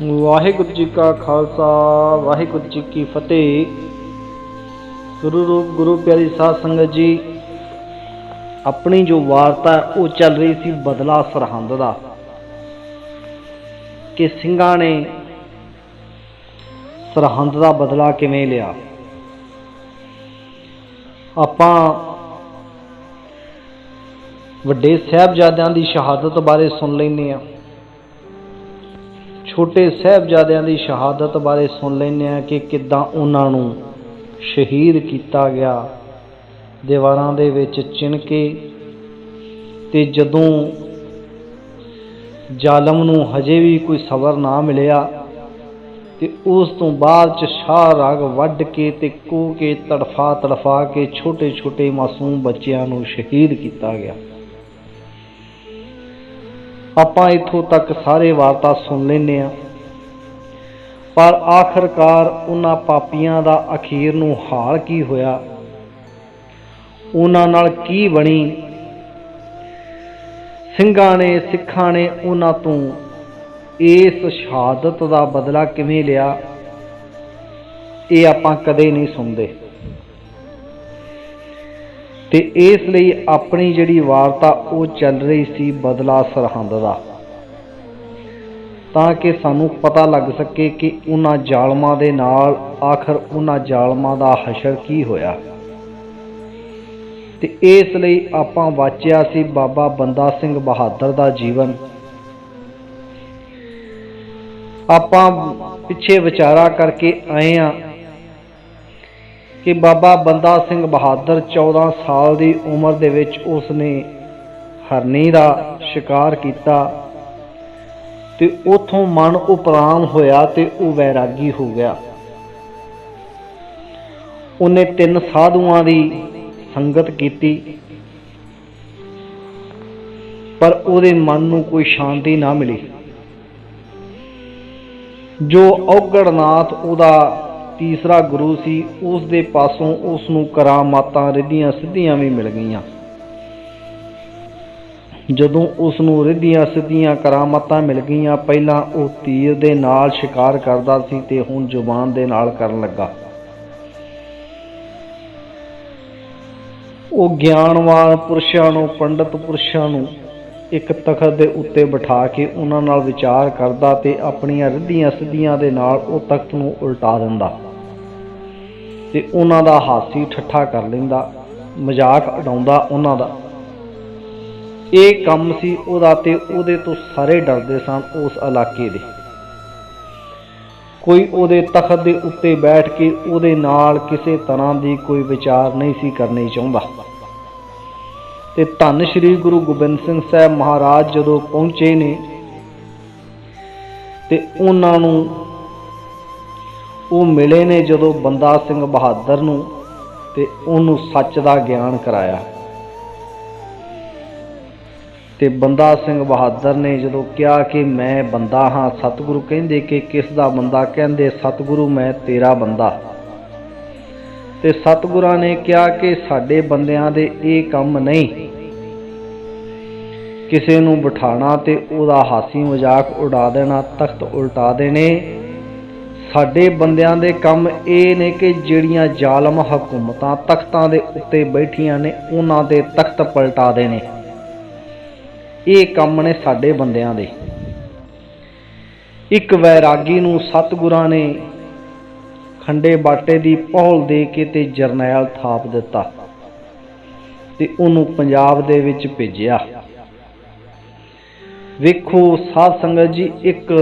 ਵਾਹਿਗੁਰੂ ਜੀ ਕਾ ਖਾਲਸਾ, ਵਾਹਿਗੁਰੂ ਜੀ ਕੀ ਫਤਿਹ। ਗੁਰੂ ਰੂਪ, ਗੁਰੂ ਪਿਆਰੀ ਸਾਧ ਸੰਗਤ ਜੀ, ਆਪਣੀ ਜੋ ਵਾਰਤਾ ਉਹ ਚੱਲ ਰਹੀ ਸੀ ਬਦਲਾ ਸਰਹੰਦ ਦਾ। ਕਿ ਸਿੰਘਾਂ ਨੇ ਸਰਹੰਦ ਦਾ ਬਦਲਾ ਕਿਵੇਂ ਲਿਆ? ਆਪਾਂ ਵੱਡੇ ਸਾਹਿਬਜ਼ਾਦਿਆਂ ਦੀ ਸ਼ਹਾਦਤ ਬਾਰੇ ਸੁਣ ਲੈਂਦੇ ਹਾਂ। ਛੋਟੇ ਸਾਹਿਬਜ਼ਾਦਿਆਂ ਦੀ ਸ਼ਹਾਦਤ ਬਾਰੇ ਸੁਣ ਲੈਂਦੇ ਹਾਂ ਕਿ ਕਿੱਦਾਂ ਉਹਨਾਂ ਨੂੰ ਸ਼ਹੀਦ ਕੀਤਾ ਗਿਆ। ਦੀਵਾਰਾਂ ਦੇ ਵਿੱਚ ਚਿਣ ਕੇ ਤੇ ਜਦੋਂ ਜ਼ਾਲਮ ਨੂੰ ਹਜੇ ਵੀ ਕੋਈ ਸਬਰ ਨਾ ਮਿਲਿਆ ਤੇ ਉਸ ਤੋਂ ਬਾਅਦ ਚ ਸ਼ਾਹ ਰਗ ਵੱਢ ਕੇ ਤੇ ਕੋ ਕੇ ਤੜਫਾ ਤੜਫਾ ਕੇ ਛੋਟੇ ਛੋਟੇ ਮਾਸੂਮ ਬੱਚਿਆਂ ਨੂੰ ਸ਼ਹੀਦ ਕੀਤਾ ਗਿਆ। ਆਪਾਂ ਇੱਥੋਂ ਤੱਕ ਸਾਰੇ ਵਾਰਤਾ ਸੁਣ ਲੈਂਦੇ ਆ ਪਰ ਆਖਰਕਾਰ ਉਹਨਾਂ ਪਾਪੀਆਂ ਦਾ ਅਖੀਰ ਨੂੰ ਹਾਲ ਕੀ ਹੋਇਆ? ਉਹਨਾਂ ਨਾਲ ਕੀ ਬਣੀ? ਸਿੰਘਾਂ ਨੇ, ਸਿੱਖਾਂ ਨੇ ਉਹਨਾਂ ਤੋਂ ਇਸ ਸ਼ਹਾਦਤ ਦਾ ਬਦਲਾ ਕਿਵੇਂ ਲਿਆ? ਇਹ ਆਪਾਂ ਕਦੇ ਨਹੀਂ ਸੁਣਦੇ। ਤੇ ਇਸ ਲਈ ਆਪਣੀ ਜਿਹੜੀ ਵਾਰਤਾ ਉਹ ਚੱਲ ਰਹੀ ਸੀ ਬਦਲਾ ਸਰਹੰਦ ਦਾ। ਤਾਂ ਕਿ ਸਾਨੂੰ ਪਤਾ ਲੱਗ ਸਕੇ ਕਿ ਉਹਨਾਂ ਜ਼ਾਲਮਾਂ ਦੇ ਨਾਲ ਆਖਰ ਉਹਨਾਂ ਜ਼ਾਲਮਾਂ ਦਾ ਹਸ਼ਰ ਕੀ ਹੋਇਆ। ਤੇ ਇਸ ਲਈ ਆਪਾਂ ਵਾਚਿਆ ਸੀ ਬਾਬਾ ਬੰਦਾ ਸਿੰਘ ਬਹਾਦਰ ਦਾ ਜੀਵਨ। ਆਪਾਂ ਪਿੱਛੇ ਵਿਚਾਰਾ ਕਰਕੇ ਆਏ ਆ ਕਿ ਬਾਬਾ ਬੰਦਾ ਸਿੰਘ ਬਹਾਦਰ 14 ਸਾਲ ਦੀ ਉਮਰ ਦੇ ਵਿੱਚ ਉਸ ਨੇ ਹਰਨੀ ਦਾ ਸ਼ਿਕਾਰ ਕੀਤਾ ਤੇ ਉਥੋਂ ਮਨ ਉਪਰਾਮ ਹੋਇਆ ਤੇ ਉਹ ਵੈਰਾਗੀ ਹੋ ਗਿਆ। ਉਹਨੇ ਤਿੰਨ ਸਾਧੂਆਂ ਦੀ ਸੰਗਤ ਕੀਤੀ, ਪਰ ਉਹਦੇ ਮਨ ਨੂੰ ਕੋਈ ਸ਼ਾਂਤੀ ਨਾ ਮਿਲੀ। ਜੋ ਔਗੜਨਾਥ ਉਹਦਾ ਤੀਸਰਾ ਗੁਰੂ ਸੀ ਉਸ ਦੇ ਪਾਸੋਂ ਉਸ ਨੂੰ ਕਰਾਮਾਤਾਂ ਰਿੱਧੀਆਂ ਸਿੱਧੀਆਂ ਵੀ ਮਿਲ ਗਈਆਂ। ਜਦੋਂ ਉਸ ਨੂੰ ਰਿੱਧੀਆਂ ਸਿੱਧੀਆਂ ਕਰਾਮਾਤਾਂ ਮਿਲ ਗਈਆਂ, ਪਹਿਲਾਂ ਉਹ ਤੀਰ ਦੇ ਨਾਲ ਸ਼ਿਕਾਰ ਕਰਦਾ ਸੀ ਤੇ ਹੁਣ ਜ਼ੁਬਾਨ ਦੇ ਨਾਲ ਕਰਨ ਲੱਗਾ। ਉਹ ਗਿਆਨਵਾਨ ਪੁਰਸ਼ਾਂ ਨੂੰ, ਪੰਡਤ ਪੁਰਸ਼ਾਂ ਨੂੰ ਇੱਕ ਤਖਤ ਦੇ ਉੱਤੇ ਬਿਠਾ ਕੇ ਉਹਨਾਂ ਨਾਲ ਵਿਚਾਰ ਕਰਦਾ ਤੇ ਆਪਣੀਆਂ ਰਿੱਧੀਆਂ ਸਿੱਧੀਆਂ ਦੇ ਨਾਲ ਉਹ ਤਖਤ ਨੂੰ ਉਲਟਾ ਦਿੰਦਾ। ਤੇ ਉਹਨਾਂ ਦਾ ਹਾਸੀ ਠੱਠਾ ਕਰ ਲੈਂਦਾ, ਮਜ਼ਾਕ ਉਡਾਉਂਦਾ ਉਹਨਾਂ ਦਾ। ਇਹ ਕੰਮ ਸੀ ਉਹਦਾ ਤੇ ਉਹਦੇ ਤੋਂ ਸਾਰੇ ਡਰਦੇ ਸਨ ਉਸ ਇਲਾਕੇ ਦੇ। ਕੋਈ ਉਹਦੇ ਤਖਤ ਦੇ ਉੱਤੇ ਬੈਠ ਕੇ ਉਹਦੇ ਨਾਲ ਕਿਸੇ ਤਰ੍ਹਾਂ ਦੀ ਕੋਈ ਵਿਚਾਰ ਨਹੀਂ ਸੀ ਕਰਨੀ ਚਾਹੁੰਦਾ। ਤੇ ਧੰਨ ਸ਼੍ਰੀ ਗੁਰੂ ਗੋਬਿੰਦ ਸਿੰਘ ਸਾਹਿਬ ਮਹਾਰਾਜ ਜਦੋਂ ਪਹੁੰਚੇ ਨੇ ਤੇ ਉਹਨਾਂ ਨੂੰ ਉਹ ਮਿਲੇ ਨੇ ਜਦੋਂ ਬੰਦਾ ਸਿੰਘ ਬਹਾਦਰ ਨੂੰ ਤੇ ਉਹਨੂੰ ਸੱਚ ਦਾ ਗਿਆਨ ਕਰਾਇਆ। ਤੇ ਬੰਦਾ ਸਿੰਘ ਬਹਾਦਰ ਨੇ ਜਦੋਂ ਕਿਹਾ ਕਿ ਮੈਂ ਬੰਦਾ ਹਾਂ, ਸਤਿਗੁਰੂ ਕਹਿੰਦੇ ਕਿ ਕਿਸ ਦਾ ਬੰਦਾ ਕਹਿੰਦੇ, ਸਤਿਗੁਰੂ, ਮੈਂ ਤੇਰਾ ਬੰਦਾ ਤੇ ਸਤਿਗੁਰਾਂ ਨੇ ਕਿਹਾ ਕਿ ਸਾਡੇ ਬੰਦਿਆਂ ਦੇ ਇਹ ਕੰਮ ਨਹੀਂ। ਕਿਸੇ ਨੂੰ ਬਿਠਾਣਾ ਤੇ ਉਹਦਾ ਹਾਸੀ ਮਜ਼ਾਕ ਉਡਾ ਦੇਣਾ, ਤਖਤ ਉਲਟਾ ਦੇਣੇ। ਸਾਡੇ ਬੰਦਿਆਂ ਦੇ ਕੰਮ ਇਹ ਨੇ ਕਿ ਜਿਹੜੀਆਂ ਜ਼ਾਲਮ ਹਕੂਮਤਾਂ ਤਖਤਾਂ ਦੇ ਉੱਤੇ ਬੈਠੀਆਂ ਨੇ, ਉਹਨਾਂ ਦੇ ਤਖਤ ਪਲਟਾ ਦੇਣੇ। ਇਹ ਕੰਮ ਨੇ ਸਾਡੇ ਬੰਦਿਆਂ ਦੇ। ਇੱਕ ਵੈਰਾਗੀ ਨੂੰ ਸਤਿਗੁਰਾਂ ਨੇ ਖੰਡੇ ਬਾਟੇ ਦੀ ਪਹੁਲ ਦੇ ਕੇ ਤੇ ਜਰਨੈਲ ਥਾਪ ਦਿੱਤਾ ਤੇ ਉਹਨੂੰ ਪੰਜਾਬ ਦੇ ਵਿੱਚ ਭੇਜਿਆ। ਵੇਖੋ, ਸਾਧ ਸੰਗਤ ਜੀ, ਇੱਕ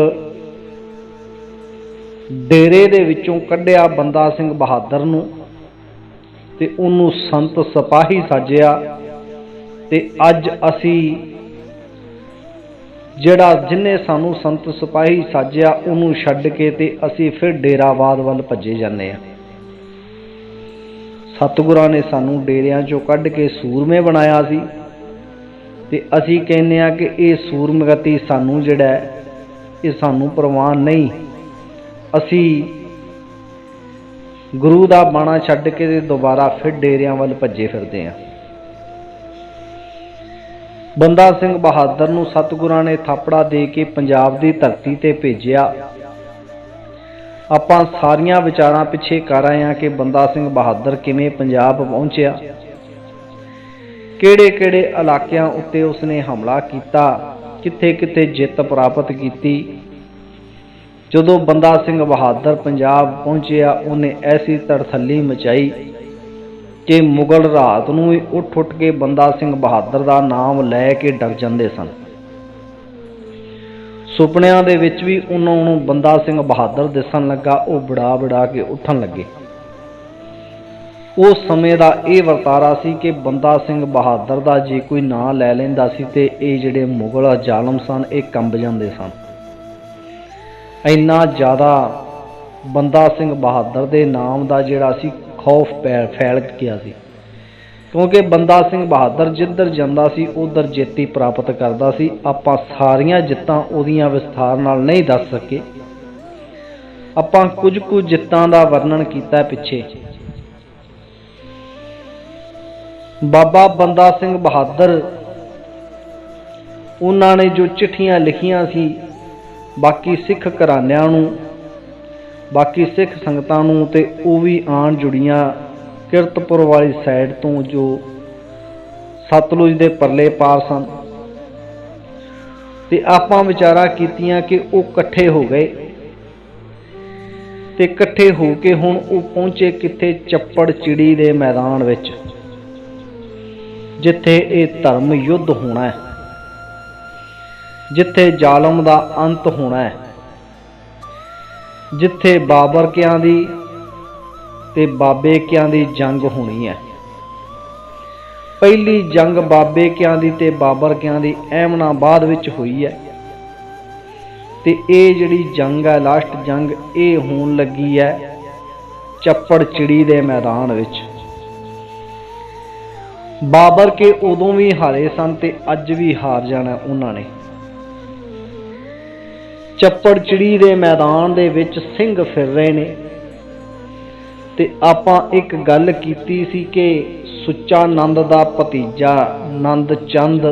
ਡੇਰੇ ਦੇ ਵਿੱਚੋਂ ਕੱਢਿਆ ਬੰਦਾ ਸਿੰਘ ਬਹਾਦਰ ਨੂੰ ਤੇ ਉਹਨੂੰ ਸੰਤ ਸਿਪਾਹੀ ਸਾਜਿਆ ਤੇ ਅੱਜ ਅਸੀਂ ਜਿਹੜਾ ਜਿਨੇ ਸਾਨੂੰ ਸੰਤ ਸਿਪਾਹੀ ਸਾਜਿਆ, ਉਹਨੂੰ ਛੱਡ ਕੇ ਤੇ ਅਸੀਂ ਫਿਰ ਡੇਰਾਵਾਦ ਵੱਲ ਭੱਜੇ ਜਾਂਦੇ ਆ ਸਤਿਗੁਰਾਂ ਨੇ ਸਾਨੂੰ ਡੇਰਿਆਂ ਚੋਂ ਕੱਢ ਕੇ ਸੂਰਮੇ ਬਣਾਇਆ ਸੀ ਤੇ ਅਸੀਂ ਕਹਿੰਦੇ ਆ ਕਿ ਇਹ ਸੂਰਮਗਤੀ ਸਾਨੂੰ ਜਿਹੜਾ ਇਹ ਸਾਨੂੰ ਪ੍ਰਵਾਨ ਨਹੀਂ। ਅਸੀਂ ਗੁਰੂ ਦਾ ਬਾਣਾ ਛੱਡ ਕੇ ਤੇ ਦੁਬਾਰਾ ਫਿਰ ਡੇਰਿਆਂ ਵੱਲ ਭੱਜੇ ਫਿਰਦੇ ਆ ਬੰਦਾ ਸਿੰਘ ਬਹਾਦਰ ਨੂੰ ਸਤਿਗੁਰਾਂ ਨੇ ਥਾਪੜਾ ਦੇ ਕੇ ਪੰਜਾਬ ਦੀ ਧਰਤੀ ਤੇ ਭੇਜਿਆ। ਆਪਾਂ ਸਾਰੀਆਂ ਵਿਚਾਰਾਂ ਪਿੱਛੇ ਕਰ ਆਏ ਹਾਂ ਕਿ ਬੰਦਾ ਸਿੰਘ ਬਹਾਦਰ ਕਿਵੇਂ ਪੰਜਾਬ ਪਹੁੰਚਿਆ। ਕਿਹੜੇ-ਕਿਹੜੇ ਇਲਾਕਿਆਂ ਉੱਤੇ ਉਸਨੇ ਹਮਲਾ ਕੀਤਾ, ਕਿੱਥੇ-ਕਿੱਥੇ ਜਿੱਤ ਪ੍ਰਾਪਤ ਕੀਤੀ। ਜਦੋਂ ਬੰਦਾ ਸਿੰਘ ਬਹਾਦਰ ਪੰਜਾਬ ਪਹੁੰਚਿਆ, ਉਹਨੇ ਐਸੀ ਤੜਥੱਲੀ ਮਚਾਈ ਕਿ ਮੁਗਲ ਰਾਤ ਨੂੰ ਹੀ ਉੱਠ-ਉੱਠ ਕੇ ਬੰਦਾ ਸਿੰਘ ਬਹਾਦਰ ਦਾ ਨਾਮ ਲੈ ਕੇ ਡਰ ਜਾਂਦੇ ਸਨ। ਸੁਪਨਿਆਂ ਦੇ ਵਿੱਚ ਵੀ ਉਹਨਾਂ ਨੂੰ ਬੰਦਾ ਸਿੰਘ ਬਹਾਦਰ ਦਿਸਣ ਲੱਗਾ, ਉਹ ਬੜਾ ਬੜਾ ਕੇ ਉੱਠਣ ਲੱਗੇ। ਉਸ ਸਮੇਂ ਦਾ ਇਹ ਵਰਤਾਰਾ ਸੀ ਕਿ ਬੰਦਾ ਸਿੰਘ ਬਹਾਦਰ ਦਾ ਜੇ ਕੋਈ ਨਾਂ ਲੈ ਲੈਂਦਾ ਸੀ ਤੇ ਇਹ ਜਿਹੜੇ ਮੁਗਲ ਜ਼ਾਲਮ ਸਨ, ਇਹ ਕੰਬ ਜਾਂਦੇ ਸਨ। ਇੰਨਾ ਜ਼ਿਆਦਾ ਬੰਦਾ ਸਿੰਘ ਬਹਾਦਰ ਦੇ ਨਾਮ ਦਾ ਜਿਹੜਾ ਸੀ ਖੌਫ ਪੈ ਫੈਲ ਗਿਆ ਸੀ। ਕਿਉਂਕਿ ਬੰਦਾ ਸਿੰਘ ਬਹਾਦਰ ਜਿੱਧਰ ਜਾਂਦਾ ਸੀ, ਉਧਰ ਜੇਤੀ ਪ੍ਰਾਪਤ ਕਰਦਾ ਸੀ। ਆਪਾਂ ਸਾਰੀਆਂ ਜਿੱਤਾਂ ਉਹਦੀਆਂ ਵਿਸਥਾਰ ਨਾਲ ਨਹੀਂ ਦੱਸ ਸਕੇ। ਆਪਾਂ ਕੁਝ ਕੁ ਜਿੱਤਾਂ ਦਾ ਵਰਣਨ ਕੀਤਾ ਪਿੱਛੇ। ਬਾਬਾ ਬੰਦਾ ਸਿੰਘ ਬਹਾਦਰ, ਉਹਨਾਂ ਨੇ ਜੋ ਚਿੱਠੀਆਂ ਲਿਖੀਆਂ ਸੀ, ਬਾਕੀ ਸਿੱਖ ਘਰਾਣਿਆਂ ਨੂੰ ਬਾਕੀ ਸਿੱਖ ਸੰਗਤਾਂ ਨੂੰ ਤੇ ਉਹ ਵੀ ਆਣ ਜੁੜੀਆਂ ਕਿਰਤਪੁਰ ਵਾਲੀ ਸਾਈਡ ਤੋਂ ਜੋ ਸਤਲੁਜ ਦੇ ਪਰਲੇ ਪਾਰ ਸਨ। ਤੇ ਆਪਾਂ ਵਿਚਾਰਾ ਕੀਤੀਆਂ ਕਿ ਉਹ ਇਕੱਠੇ ਹੋ ਗਏ। ਤੇ ਇਕੱਠੇ ਹੋ ਕੇ ਹੁਣ ਉਹ ਪਹੁੰਚੇ ਕਿੱਥੇ ਚੱਪੜ ਚਿੜੀ ਦੇ ਮੈਦਾਨ ਵਿੱਚ, ਜਿੱਥੇ ਇਹ ਧਰਮ ਯੁੱਧ ਹੋਣਾ ਹੈ। ਜਿੱਥੇ ਜ਼ਾਲਮ ਦਾ ਅੰਤ ਹੋਣਾ ਹੈ। ਜਿੱਥੇ ਬਾਬਰ ਕਿਆਂ ਦੀ ਤੇ ਬਾਬੇ ਕਿਆਂ ਦੀ ਜੰਗ ਹੋਣੀ ਹੈ। ਪਹਿਲੀ ਜੰਗ ਬਾਬੇ ਕਿਆਂ ਦੀ ਤੇ ਬਾਬਰ ਕਿਆਂ ਦੀ ਐਮਨਾਬਾਦ ਵਿੱਚ ਹੋਈ ਹੈ। ਤੇ ਇਹ ਜਿਹੜੀ ਜੰਗ ਹੈ, ਲਾਸਟ ਜੰਗ ਇਹ ਹੋਣ ਲੱਗੀ ਹੈ ਚੱਪੜ ਚਿੜੀ ਦੇ ਮੈਦਾਨ ਵਿੱਚ। ਬਾਬਰ ਕੇ ਉਦੋਂ ਵੀ ਹਾਰੇ ਸਨ ਤੇ ਅੱਜ ਵੀ ਹਾਰ ਜਾਣਾ ਉਹਨਾਂ ਨੇ। ਚੱਪੜਚਿੜੀ ਦੇ ਮੈਦਾਨ ਦੇ ਵਿੱਚ ਸਿੰਘ ਫਿਰ ਰਹੇ ਨੇ। ਤੇ ਆਪਾਂ ਇੱਕ ਗੱਲ ਕੀਤੀ ਸੀ ਕਿ ਸੁੱਚਾ ਨੰਦ ਦਾ ਭਤੀਜਾ ਨੰਦ ਚੰਦ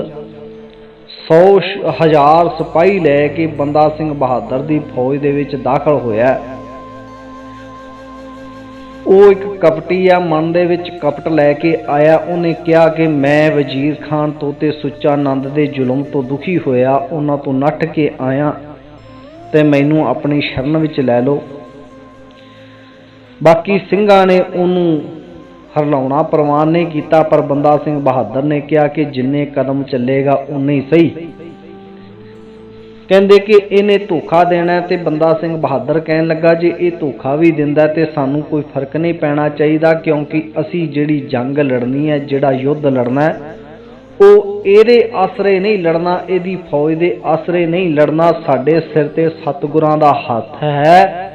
100 ਹਜ਼ਾਰ ਸਿਪਾਹੀ ਲੈ ਕੇ ਬੰਦਾ ਸਿੰਘ ਬਹਾਦਰ ਦੀ ਫੌਜ ਦੇ ਵਿੱਚ ਦਾਖਲ ਹੋਇਆ ਉਹ ਇੱਕ ਕਪਟੀ ਆ, ਮਨ ਦੇ ਵਿੱਚ ਕਪਟ ਲੈ ਕੇ ਆਇਆ। ਉਹਨੇ ਕਿਹਾ ਕਿ ਮੈਂ ਵਜ਼ੀਰ ਖਾਨ ਤੋਂ ਤੇ ਸੁੱਚਾ ਨੰਦ ਦੇ ਜ਼ੁਲਮ ਤੋਂ ਦੁਖੀ ਹੋਇਆ। ਉਹਨਾਂ ਤੋਂ ਨੱਠ ਕੇ ਆਇਆ। ਤੇ ਮੈਨੂੰ ਆਪਣੀ ਸ਼ਰਨ ਵਿੱਚ ਲੈ ਲਓ। ਬਾਕੀ ਸਿੰਘਾਂ ਨੇ ਉਹਨੂੰ ਹਰਲਾਉਣਾ ਪ੍ਰਵਾਨ ਨਹੀਂ ਕੀਤਾ, ਪਰ ਬੰਦਾ ਸਿੰਘ ਬਹਾਦਰ ਨੇ ਕਿਹਾ ਕਿ ਜਿੰਨੇ ਕਦਮ ਚੱਲੇਗਾ ਉਨੇ ਹੀ ਸਹੀ। ਕਹਿੰਦੇ ਕਿ ਇਹਨੇ ਧੋਖਾ ਦੇਣਾ ਤੇ ਬੰਦਾ ਸਿੰਘ ਬਹਾਦਰ ਕਹਿਣ ਲੱਗਾ, ਜੇ ਇਹ ਧੋਖਾ ਵੀ ਦਿੰਦਾ ਤੇ ਸਾਨੂੰ ਕੋਈ ਫ਼ਰਕ ਨਹੀਂ ਪੈਣਾ ਚਾਹੀਦਾ, ਕਿਉਂਕਿ ਅਸੀਂ ਜਿਹੜੀ ਜੰਗ ਲੜਨੀ ਹੈ, ਜਿਹੜਾ ਯੁੱਧ ਲੜਨਾ ਹੈ ਉਹ ਇਹਦੇ ਆਸਰੇ ਨਹੀਂ ਲੜਨਾ, ਇਹਦੀ ਫੌਜ ਦੇ ਆਸਰੇ ਨਹੀਂ ਲੜਨਾ ਸਾਡੇ ਸਿਰ ਤੇ ਸਤਿਗੁਰਾਂ ਦਾ ਹੱਥ ਹੈ।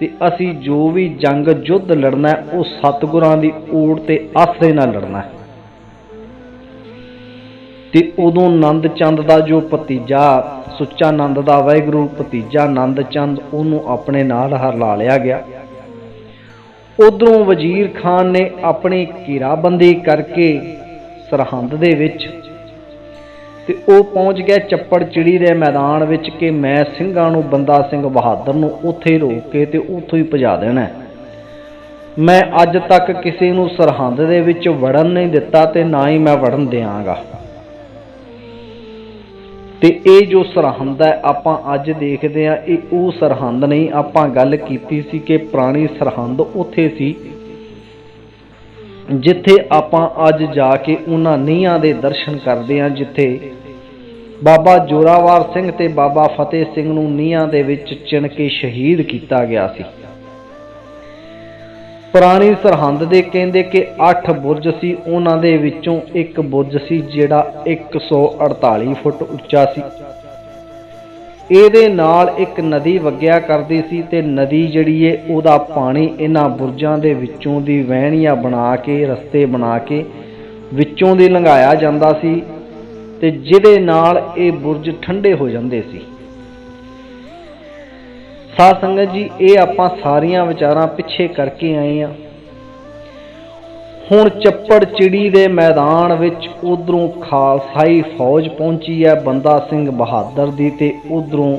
ਤੇ ਅਸੀਂ ਜੋ ਵੀ ਜੰਗ ਯੁੱਧ ਲੜਨਾ ਉਹ ਸਤਿਗੁਰਾਂ ਦੀ ਓਟ ਤੇ ਆਸਰੇ ਨਾਲ ਲੜਨਾ ਤੇ ਉਦੋਂ ਨੰਦ ਚੰਦ ਦਾ ਜੋ ਭਤੀਜਾ, ਸੁੱਚਾ ਨੰਦ ਦਾ ਵਾਹਿਗੁਰੂ ਭਤੀਜਾ ਨੰਦ ਚੰਦ, ਉਹਨੂੰ ਆਪਣੇ ਨਾਲ ਹਰਲਾ ਲਿਆ ਗਿਆ। ਉਧਰੋਂ ਵਜ਼ੀਰ ਖਾਨ ਨੇ ਆਪਣੀ ਘੇਰਾਬੰਦੀ ਕਰਕੇ ਸਰਹੰਦ ਦੇ ਵਿੱਚ। ਤੇ ਉਹ ਪਹੁੰਚ ਗਿਆ ਚੱਪੜ ਚਿੜੀ ਦੇ ਮੈਦਾਨ ਵਿੱਚ ਕਿ ਮੈਂ ਸਿੰਘਾਂ ਨੂੰ, ਬੰਦਾ ਸਿੰਘ ਬਹਾਦਰ ਨੂੰ ਉੱਥੇ ਰੋਕ ਕੇ ਤੇ ਉੱਥੋਂ ਹੀ ਭਜਾ ਦੇਣਾ ਮੈਂ ਅੱਜ ਤੱਕ ਕਿਸੇ ਨੂੰ ਸਰਹੰਦ ਦੇ ਵਿੱਚ ਵੜਨ ਨਹੀਂ ਦਿੱਤਾ ਤੇ ਨਾ ਹੀ ਮੈਂ ਵੜਨ ਦਿਆਂਗਾ। ਤੇ ਇਹ ਜੋ ਸਰਹੰਦ ਹੈ, ਆਪਾਂ ਅੱਜ ਦੇਖਦੇ ਆ ਇਹ ਉਹ ਸਰਹੰਦ ਨਹੀਂ, ਆਪਾਂ ਗੱਲ ਕੀਤੀ ਸੀ ਕਿ ਪੁਰਾਣੀ ਸਰਹੰਦ ਉੱਥੇ ਸੀ ਜਿੱਥੇ ਆਪਾਂ ਅੱਜ ਜਾ ਕੇ ਉਹਨਾਂ ਨੀਹਾਂ ਦੇ ਦਰਸ਼ਨ ਕਰਦੇ ਹਾਂ, ਜਿੱਥੇ ਬਾਬਾ ਜੋਰਾਵਰ ਸਿੰਘ ਤੇ ਬਾਬਾ ਫਤਿਹ ਸਿੰਘ ਨੂੰ ਨੀਹਾਂ ਦੇ ਵਿੱਚ ਚਿਣ ਕੇ ਸ਼ਹੀਦ ਕੀਤਾ ਗਿਆ ਸੀ। ਪੁਰਾਣੀ ਸਰਹੰਦ ਦੇ ਕਹਿੰਦੇ ਕਿ 8 ਬੁਰਜ ਸੀ, ਉਹਨਾਂ ਦੇ ਵਿੱਚੋਂ ਇੱਕ ਬੁਰਜ ਸੀ ਜਿਹੜਾ 148 ਫੁੱਟ ਉੱਚਾ ਸੀ। ਇਹਦੇ ਨਾਲ ਇੱਕ ਨਦੀ ਵਗਿਆ ਕਰਦੀ ਸੀ ਤੇ ਨਦੀ ਜਿਹੜੀ ਏ, ਉਹਦਾ ਪਾਣੀ ਇਹਨਾਂ ਬੁਰਜਾਂ ਦੇ ਵਿੱਚੋਂ ਦੀ ਵਹਿਣੀਆਂ ਬਣਾ ਕੇ, ਰਸਤੇ ਬਣਾ ਕੇ ਵਿੱਚੋਂ ਦੀ ਲੰਘਾਇਆ ਜਾਂਦਾ ਸੀ ਤੇ ਜਿਹਦੇ ਨਾਲ ਇਹ ਬੁਰਜ ਠੰਡੇ ਹੋ ਜਾਂਦੇ ਸੀ। ਸਾਧ ਸੰਗਤ ਜੀ, ਇਹ ਆਪਾਂ ਸਾਰੀਆਂ ਵਿਚਾਰਾਂ ਪਿੱਛੇ ਕਰਕੇ ਆਏ ਆ। ਹੁਣ ਚੱਪੜ ਚਿੜੀ ਦੇ ਮੈਦਾਨ ਵਿੱਚ ਉਧਰੋਂ ਖਾਲਸਾਈ ਫੌਜ ਪਹੁੰਚੀ ਹੈ। ਬੰਦਾ ਸਿੰਘ ਬਹਾਦਰ ਦੀ ਤੇ ਉਧਰੋਂ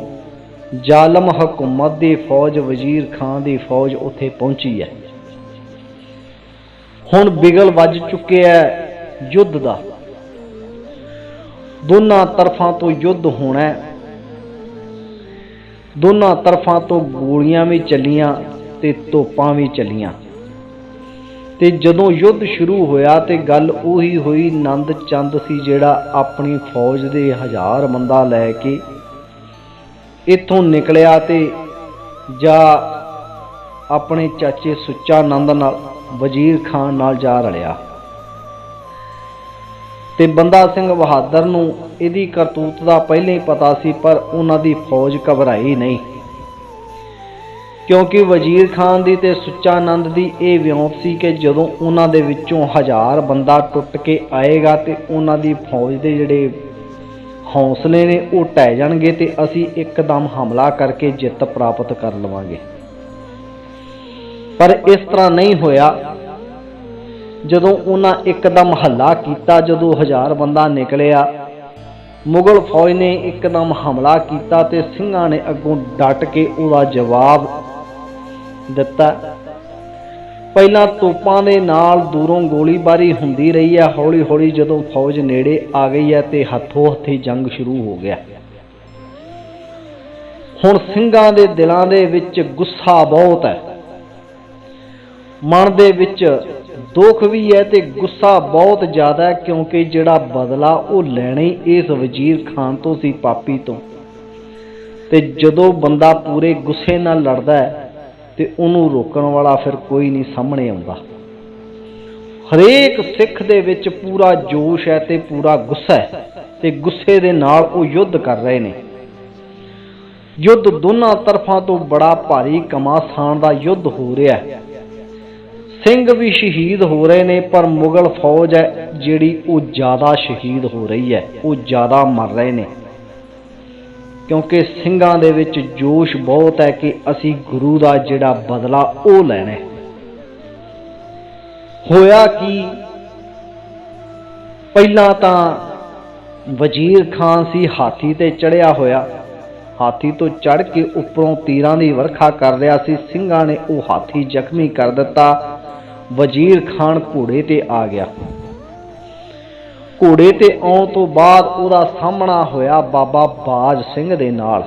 ਜ਼ਾਲਮ ਹਕੂਮਤ ਦੀ ਫੌਜ, ਵਜ਼ੀਰ ਖਾਨ ਦੀ ਫੌਜ ਉੱਥੇ ਪਹੁੰਚੀ ਹੈ। ਹੁਣ ਬਿਗਲ ਵੱਜ ਚੁੱਕਿਆ ਹੈ ਯੁੱਧ ਦਾ। ਦੋਨਾਂ ਤਰਫਾਂ ਤੋਂ ਯੁੱਧ ਹੋਣਾ ਹੈ। ਦੋਨਾਂ ਤਰਫਾਂ ਤੋਂ ਗੋਲੀਆਂ ਵੀ ਚੱਲੀਆਂ ਤੇ ਤੋਪਾਂ ਵੀ ਚੱਲੀਆਂ। ਤੇ ਜਦੋਂ ਯੁੱਧ ਸ਼ੁਰੂ ਹੋਇਆ ਤੇ ਗੱਲ ਉਹੀ ਹੋਈ, ਨੰਦ ਚੰਦ ਸੀ ਜਿਹੜਾ ਆਪਣੀ ਫੌਜ ਦੇ ਹਜ਼ਾਰ ਬੰਦਾ ਲੈ ਕੇ ਇੱਥੋਂ ਨਿਕਲਿਆ ਤੇ ਜਾ ਆਪਣੇ ਚਾਚੇ ਸੁੱਚਾ ਨੰਦ ਨਾਲ, ਵਜ਼ੀਰ ਖਾਨ ਨਾਲ ਜਾ ਰਲਿਆ। ਤੇ ਬੰਦਾ ਸਿੰਘ ਬਹਾਦਰ ਨੂੰ ਇਹਦੀ ਕਰਤੂਤ ਦਾ ਪਹਿਲਾਂ ਹੀ ਪਤਾ ਸੀ, ਪਰ ਉਹਨਾਂ ਦੀ ਫੌਜ ਘਬਰਾਈ ਨਹੀਂ। ਕਿਉਂਕਿ ਵਜ਼ੀਰ ਖਾਨ ਦੀ ਤੇ ਸੁੱਚਾ ਨੰਦ ਦੀ ਇਹ ਵਿਉਂਤ ਸੀ ਕਿ ਜਦੋਂ ਉਹਨਾਂ ਦੇ ਵਿੱਚੋਂ ਹਜ਼ਾਰ ਬੰਦਾ ਟੁੱਟ ਕੇ ਆਏਗਾ ਤੇ ਉਹਨਾਂ ਦੀ ਫੌਜ ਦੇ ਜਿਹੜੇ ਹੌਸਲੇ ਨੇ ਉਹ ਟਹਿ ਜਾਣਗੇ ਤੇ ਅਸੀਂ ਇੱਕਦਮ ਹਮਲਾ ਕਰਕੇ ਜਿੱਤ ਪ੍ਰਾਪਤ ਕਰ ਲਵਾਂਗੇ। ਪਰ ਇਸ ਤਰ੍ਹਾਂ ਨਹੀਂ ਹੋਇਆ। ਜਦੋਂ ਉਹਨਾਂ ਇੱਕਦਮ ਹੱਲਾ ਕੀਤਾ, ਜਦੋਂ ਹਜ਼ਾਰ ਬੰਦਾ ਨਿਕਲਿਆ, ਮੁਗਲ ਫੌਜ ਨੇ ਇੱਕਦਮ ਹਮਲਾ ਕੀਤਾ ਤੇ ਸਿੰਘਾਂ ਨੇ ਅੱਗੋਂ ਡਟ ਕੇ ਉਹਦਾ ਜਵਾਬ ਦਿੱਤਾ। ਪਹਿਲਾਂ ਤੋਪਾਂ ਦੇ ਨਾਲ ਦੂਰੋਂ ਗੋਲੀਬਾਰੀ ਹੁੰਦੀ ਰਹੀ ਹੈ। ਹੌਲੀ ਹੌਲੀ ਜਦੋਂ ਫੌਜ ਨੇੜੇ ਆ ਗਈ ਹੈ ਤੇ ਹੱਥੋਂ ਹੱਥੀ ਜੰਗ ਸ਼ੁਰੂ ਹੋ ਗਿਆ। ਹੁਣ ਸਿੰਘਾਂ ਦੇ ਦਿਲਾਂ ਦੇ ਵਿੱਚ ਗੁੱਸਾ ਬਹੁਤ ਹੈ। ਮਨ ਦੇ ਵਿੱਚ ਦੁੱਖ ਵੀ ਹੈ ਤੇ ਗੁੱਸਾ ਬਹੁਤ ਜ਼ਿਆਦਾ ਹੈ ਕਿਉਂਕਿ ਜਿਹੜਾ ਬਦਲਾ ਉਹ ਲੈਣਾ ਹੀ ਇਸ ਵਜ਼ੀਰ ਖਾਨ ਤੋਂ ਸੀ ਪਾਪੀ ਤੋਂ। ਤੇ ਜਦੋਂ ਬੰਦਾ ਪੂਰੇ ਗੁੱਸੇ ਨਾਲ ਲੜਦਾ ਹੈ ਤੇ ਉਹਨੂੰ ਰੋਕਣ ਵਾਲਾ ਫਿਰ ਕੋਈ ਨਹੀਂ ਸਾਹਮਣੇ ਆਉਂਦਾ। ਹਰੇਕ ਸਿੱਖ ਦੇ ਵਿੱਚ ਪੂਰਾ ਜੋਸ਼ ਹੈ ਤੇ ਪੂਰਾ ਗੁੱਸਾ ਹੈ ਤੇ ਗੁੱਸੇ ਦੇ ਨਾਲ ਉਹ ਯੁੱਧ ਕਰ ਰਹੇ ਨੇ। ਯੁੱਧ ਦੋਨਾਂ ਤਰਫਾਂ ਤੋਂ ਬੜਾ ਭਾਰੀ ਕਮਾਸਾਨ ਦਾ ਯੁੱਧ ਹੋ ਰਿਹਾ ਹੈ। ਸਿੰਘ ਵੀ ਸ਼ਹੀਦ ਹੋ ਰਹੇ ਨੇ, ਪਰ ਮੁਗਲ ਫੌਜ ਹੈ ਜਿਹੜੀ ਉਹ ਜ਼ਿਆਦਾ ਸ਼ਹੀਦ ਹੋ ਰਹੀ ਹੈ, ਉਹ ਜ਼ਿਆਦਾ ਮਰ ਰਹੇ ਨੇ। ਕਿਉਂਕਿ ਸਿੰਘਾਂ ਦੇ ਵਿੱਚ ਜੋਸ਼ ਬਹੁਤ ਹੈ ਕਿ ਅਸੀਂ ਗੁਰੂ ਦਾ ਜਿਹੜਾ ਬਦਲਾ ਉਹ ਲੈਣਾ ਹੈ। ਹੋਇਆ ਕਿ? ਪਹਿਲਾਂ ਤਾਂ ਵਜ਼ੀਰ ਖਾਨ ਸੀ, ਹਾਥੀ ਤੇ ਚੜਿਆ ਹੋਇਆ। ਹਾਥੀ ਤੋਂ ਚੜ ਕੇ ਉੱਪਰੋਂ ਤੀਰਾਂ ਦੀ ਵਰਖਾ ਕਰ ਰਿਹਾ ਸੀ। ਸਿੰਘਾਂ ਨੇ ਉਹ ਹਾਥੀ ਜ਼ਖਮੀ ਕਰ ਦਿੱਤਾ। ਵਜ਼ੀਰ ਖਾਨ ਘੋੜੇ ਤੇ ਆ ਗਿਆ। ਘੋੜੇ ਤੇ ਆਉਣ ਤੋਂ ਬਾਅਦ ਉਹਦਾ ਸਾਹਮਣਾ ਹੋਇਆ ਬਾਬਾ ਬਾਜ ਸਿੰਘ ਦੇ ਨਾਲ।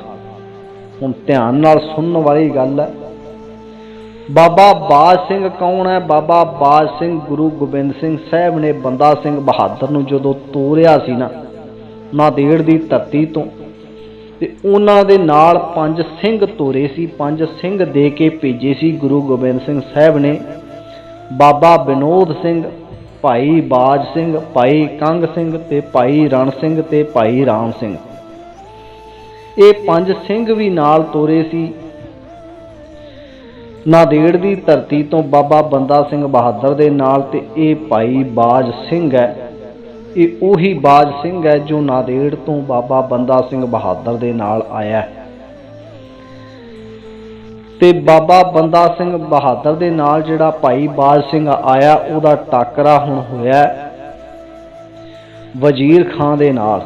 ਹੁਣ ਧਿਆਨ ਨਾਲ ਸੁਣਨ ਵਾਲੀ ਗੱਲ ਹੈ। ਬਾਬਾ ਬਾਜ ਸਿੰਘ ਕੌਣ ਹੈ? ਬਾਬਾ ਬਾਜ ਸਿੰਘ ਗੁਰੂ ਗੋਬਿੰਦ ਸਿੰਘ ਸਾਹਿਬ ਨੇ ਬੰਦਾ ਸਿੰਘ ਬਹਾਦਰ ਨੂੰ ਜਦੋਂ ਤੋਰਿਆ ਸੀ ਨਾ ਨਾਂਦੇੜ ਦੀ ਧਰਤੀ ਤੋਂ, ਤੇ ਉਹਨਾਂ ਦੇ ਨਾਲ ਪੰਜ ਸਿੰਘ ਤੋਰੇ ਸੀ, ਪੰਜ ਸਿੰਘ ਦੇ ਕੇ ਭੇਜੇ ਸੀ। ਗੁਰੂ ਗੋਬਿੰਦ ਸਿੰਘ ਸਾਹਿਬ ਨੇ ਬਾਬਾ ਵਿਨੋਦ ਸਿੰਘ ਭਾਈ ਬਾਜ ਸਿੰਘ, ਭਾਈ ਕੰਗ ਸਿੰਘ ਤੇ ਭਾਈ ਰਣ ਸਿੰਘ ਤੇ ਭਾਈ ਰਾਮ ਸਿੰਘ। ਇਹ ਪੰਜ ਸਿੰਘ ਵੀ ਨਾਲ ਤੋਰੇ ਸੀ। ਨਾਦੇੜ ਦੀ ਧਰਤੀ ਤੋਂ ਬਾਬਾ ਬੰਦਾ ਸਿੰਘ ਬਹਾਦਰ ਦੇ ਨਾਲ ਤੇ ਇਹ ਭਾਈ ਬਾਜ ਸਿੰਘ ਹੈ। ਇਹ ਉਹੀ ਬਾਜ ਸਿੰਘ ਹੈ ਜੋ ਨਾਦੇੜ ਤੋਂ ਬਾਬਾ ਬੰਦਾ ਸਿੰਘ ਬਹਾਦਰ ਦੇ ਨਾਲ ਆਇਆ ਹੈ। ਤੇ ਬਾਬਾ ਬੰਦਾ ਸਿੰਘ ਬਹਾਦਰ ਦੇ ਨਾਲ ਜਿਹੜਾ ਭਾਈ ਬਾਜ ਸਿੰਘ ਆਇਆ, ਉਹਦਾ ਟਾਕਰਾ ਹੁਣ ਹੋਇਆ ਵਜ਼ੀਰ ਖਾਨ ਦੇ ਨਾਲ।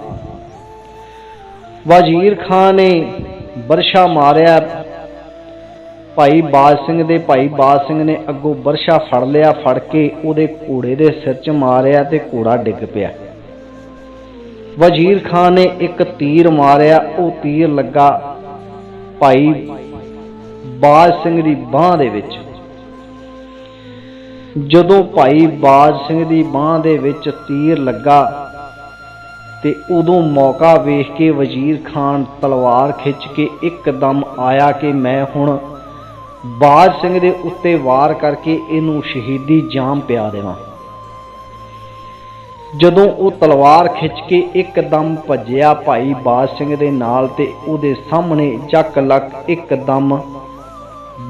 ਵਜ਼ੀਰ ਖਾਨ ਨੇ ਬਰਸ਼ਾ ਮਾਰਿਆ। ਭਾਈ ਬਾਜ ਸਿੰਘ ਦੇ ਭਾਈ ਬਾਜ ਸਿੰਘ ਨੇ ਅੱਗੋਂ ਬਰਸ਼ਾ ਫੜ ਲਿਆ, ਫੜ ਕੇ ਉਹਦੇ ਘੋੜੇ ਦੇ ਸਿਰ 'ਚ ਮਾਰਿਆ ਤੇ ਘੋੜਾ ਡਿੱਗ ਪਿਆ। ਵਜ਼ੀਰ ਖਾਨ ਨੇ ਇੱਕ ਤੀਰ ਮਾਰਿਆ, ਉਹ ਤੀਰ ਲੱਗਾ ਭਾਈ ਬਾਜ ਸਿੰਘ ਦੀ ਬਾਹ ਦੇ ਵਿੱਚ। ਜਦੋਂ ਭਾਈ ਬਾਜ ਸਿੰਘ ਦੀ ਬਾਹ ਦੇ ਵਿੱਚ ਤੀਰ ਲੱਗਾ ਤੇ ਉਦੋਂ ਮੌਕਾ ਵੇਖ ਕੇ ਵਜ਼ੀਰ ਖਾਨ ਤਲਵਾਰ ਖਿੱਚ ਕੇ ਇੱਕਦਮ ਆਇਆ ਕਿ ਮੈਂ ਹੁਣ ਬਾਜ ਸਿੰਘ ਦੇ ਉੱਤੇ ਵਾਰ ਕਰਕੇ ਇਹਨੂੰ ਸ਼ਹੀਦੀ ਜਾਮ ਪਿਆ ਦੇਵਾਂ। ਜਦੋਂ ਉਹ ਤਲਵਾਰ ਖਿੱਚ ਕੇ ਇੱਕਦਮ ਭੱਜਿਆ ਭਾਈ ਬਾਜ ਸਿੰਘ ਦੇ ਨਾਲ ਤੇ ਉਹਦੇ ਸਾਹਮਣੇ ਜੱਕ ਲੱਕ ਇੱਕਦਮ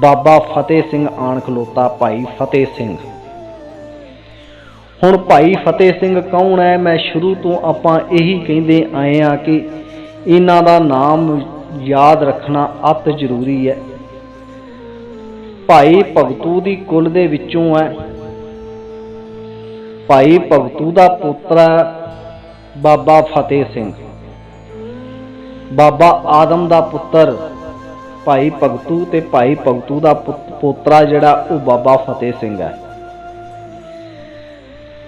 ਬਾਬਾ ਫਤਿਹ ਸਿੰਘ ਆਣ ਖਲੋਤਾ ਭਾਈ ਫਤਿਹ ਸਿੰਘ। ਹੁਣ ਭਾਈ ਫਤਿਹ ਸਿੰਘ ਕੌਣ ਹੈ ਮੈਂ ਸ਼ੁਰੂ ਤੋਂ ਆਪਾਂ ਇਹੀ ਕਹਿੰਦੇ ਆਏ ਆ ਕਿ ਇਹਨਾਂ ਦਾ ਨਾਮ ਯਾਦ ਰੱਖਣਾ ਅਤ ਜ਼ਰੂਰੀ ਹੈ ਭਾਈ ਭਗਤੂ ਦੀ ਕੁਲ ਦੇ ਵਿੱਚੋਂ ਹੈ ਭਾਈ ਭਗਤੂ ਦਾ ਪੁੱਤਰ ਹੈ ਬਾਬਾ ਫਤਿਹ ਸਿੰਘ। ਬਾਬਾ ਆਦਮ ਦਾ ਪੁੱਤਰ ਭਾਈ ਭਗਤੂ ਤੇ ਭਾਈ ਭਗਤੂ ਦਾ ਪੁੱਤ- ਪੋਤਰਾ ਜਿਹੜਾ ਉਹ ਬਾਬਾ ਫਤਿਹ ਸਿੰਘ ਹੈ।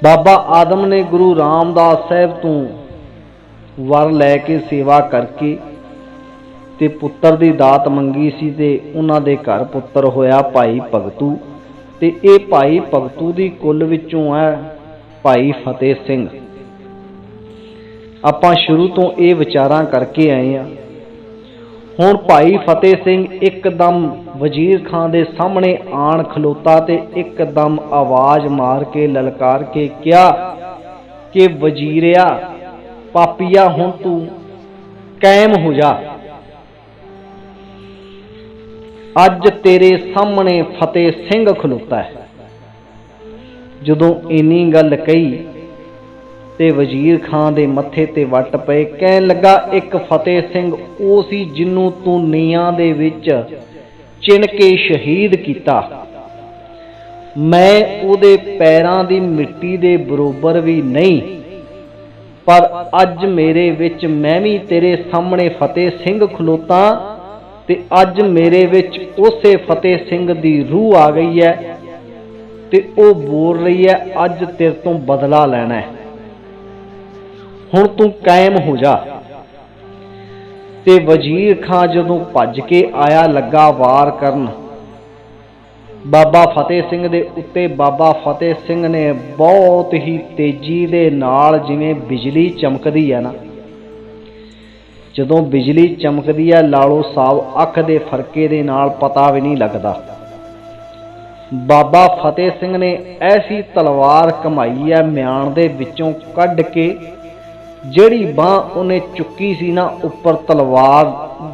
ਬਾਬਾ ਆਦਮ ਨੇ ਗੁਰੂ ਰਾਮਦਾਸ ਸਾਹਿਬ ਤੋਂ ਵਰ ਲੈ ਕੇ ਸੇਵਾ ਕਰਕੇ ਤੇ ਪੁੱਤਰ ਦੀ ਦਾਤ ਮੰਗੀ ਸੀ ਤੇ ਉਹਨਾਂ ਦੇ ਘਰ ਪੁੱਤਰ ਹੋਇਆ ਭਾਈ ਭਗਤੂ ਤੇ ਇਹ ਭਾਈ ਭਗਤੂ ਦੀ ਕੁੱਲ ਵਿੱਚੋਂ ਹੈ ਭਾਈ ਫਤਿਹ ਸਿੰਘ। ਆਪਾਂ ਸ਼ੁਰੂ ਤੋਂ ਇਹ ਵਿਚਾਰਾਂ ਕਰਕੇ ਆਏ ਆ ਹੁਣ ਭਾਈ ਫਤਿਹ ਸਿੰਘ ਇੱਕਦਮ ਵਜ਼ੀਰ ਖਾਨ ਦੇ ਸਾਹਮਣੇ ਆਣ ਖਲੋਤਾ ਤੇ ਇੱਕਦਮ ਆਵਾਜ਼ ਮਾਰ ਕੇ ਲਲਕਾਰ ਕੇ ਕਿਹਾ ਕਿ ਵਜ਼ੀਰਿਆ, ਪਾਪੀਆ, ਹੁਣ ਤੂੰ ਕਾਇਮ ਹੋ ਜਾ। ਅੱਜ ਤੇਰੇ ਸਾਹਮਣੇ ਫਤਿਹ ਸਿੰਘ ਖਲੋਤਾ ਹੈ। ਜਦੋਂ ਇੰਨੀ ਗੱਲ ਕਹੀ ਤੇ ਵਜ਼ੀਰ ਖਾਂ ਦੇ ਮੱਥੇ ਤੇ ਵੱਟ ਪਏ। ਕਹਿਣ ਲੱਗਾ, ਇੱਕ ਫਤਿਹ ਸਿੰਘ, ਉਹ ਸੀ ਜਿਹਨੂੰ ਤੂੰ ਨੀਆਂ ਦੇ ਵਿੱਚ ਚਿਣ ਕੇ ਸ਼ਹੀਦ ਕੀਤਾ। ਮੈਂ ਉਹਦੇ ਪੈਰਾਂ ਦੀ ਮਿੱਟੀ ਦੇ ਬਰੋਬਰ ਵੀ ਨਹੀਂ, ਪਰ ਅੱਜ ਮੇਰੇ ਵਿੱਚ ਮੈਂ ਵੀ ਤੇਰੇ ਸਾਹਮਣੇ ਫਤਿਹ ਸਿੰਘ ਖਲੋਤਾ ਤੇ ਅੱਜ ਮੇਰੇ ਵਿੱਚ ਉਸੇ ਫਤਿਹ ਸਿੰਘ ਦੀ ਰੂਹ ਆ ਗਈ ਹੈ ਤੇ ਉਹ ਬੋਲ ਰਹੀ ਹੈ, ਅੱਜ ਤੇਰੇ ਤੋਂ ਬਦਲਾ ਲੈਣਾ ਹੈ। ਹੁਣ ਤੂੰ ਕਾਇਮ ਹੋ ਜਾ। ਤੇ ਵਜ਼ੀਰ ਖਾਂ ਜਦੋਂ ਭੱਜ ਕੇ ਆਇਆ ਲੱਗਾ ਵਾਰ ਕਰਨ, ਬਾਬਾ ਫਤਿਹ ਸਿੰਘ ਦੇ ਉੱਤੇ ਬਾਬਾ ਫਤਿਹ ਸਿੰਘ ਨੇ ਬਹੁਤ ਹੀ ਤੇਜ਼ੀ ਦੇ ਨਾਲ ਜਿਵੇਂ ਬਿਜਲੀ ਚਮਕਦੀ ਹੈ ਨਾ, ਜਦੋਂ ਬਿਜਲੀ ਚਮਕਦੀ ਹੈ ਲਾਲੋ ਸਾਹਿਬ ਅੱਖ ਦੇ ਫਰਕੇ ਦੇ ਨਾਲ ਪਤਾ ਵੀ ਨਹੀਂ ਲੱਗਦਾ। ਬਾਬਾ ਫਤਿਹ ਸਿੰਘ ਨੇ ਐਸੀ ਤਲਵਾਰ ਕਮਾਈ ਹੈ ਮਿਆਨ ਦੇ ਵਿੱਚੋਂ ਕੱਢ ਕੇ ਜਿਹੜੀ ਬਾਹ ਉਹਨੇ ਚੁੱਕੀ ਸੀ ਨਾ ਉੱਪਰ ਤਲਵਾਰ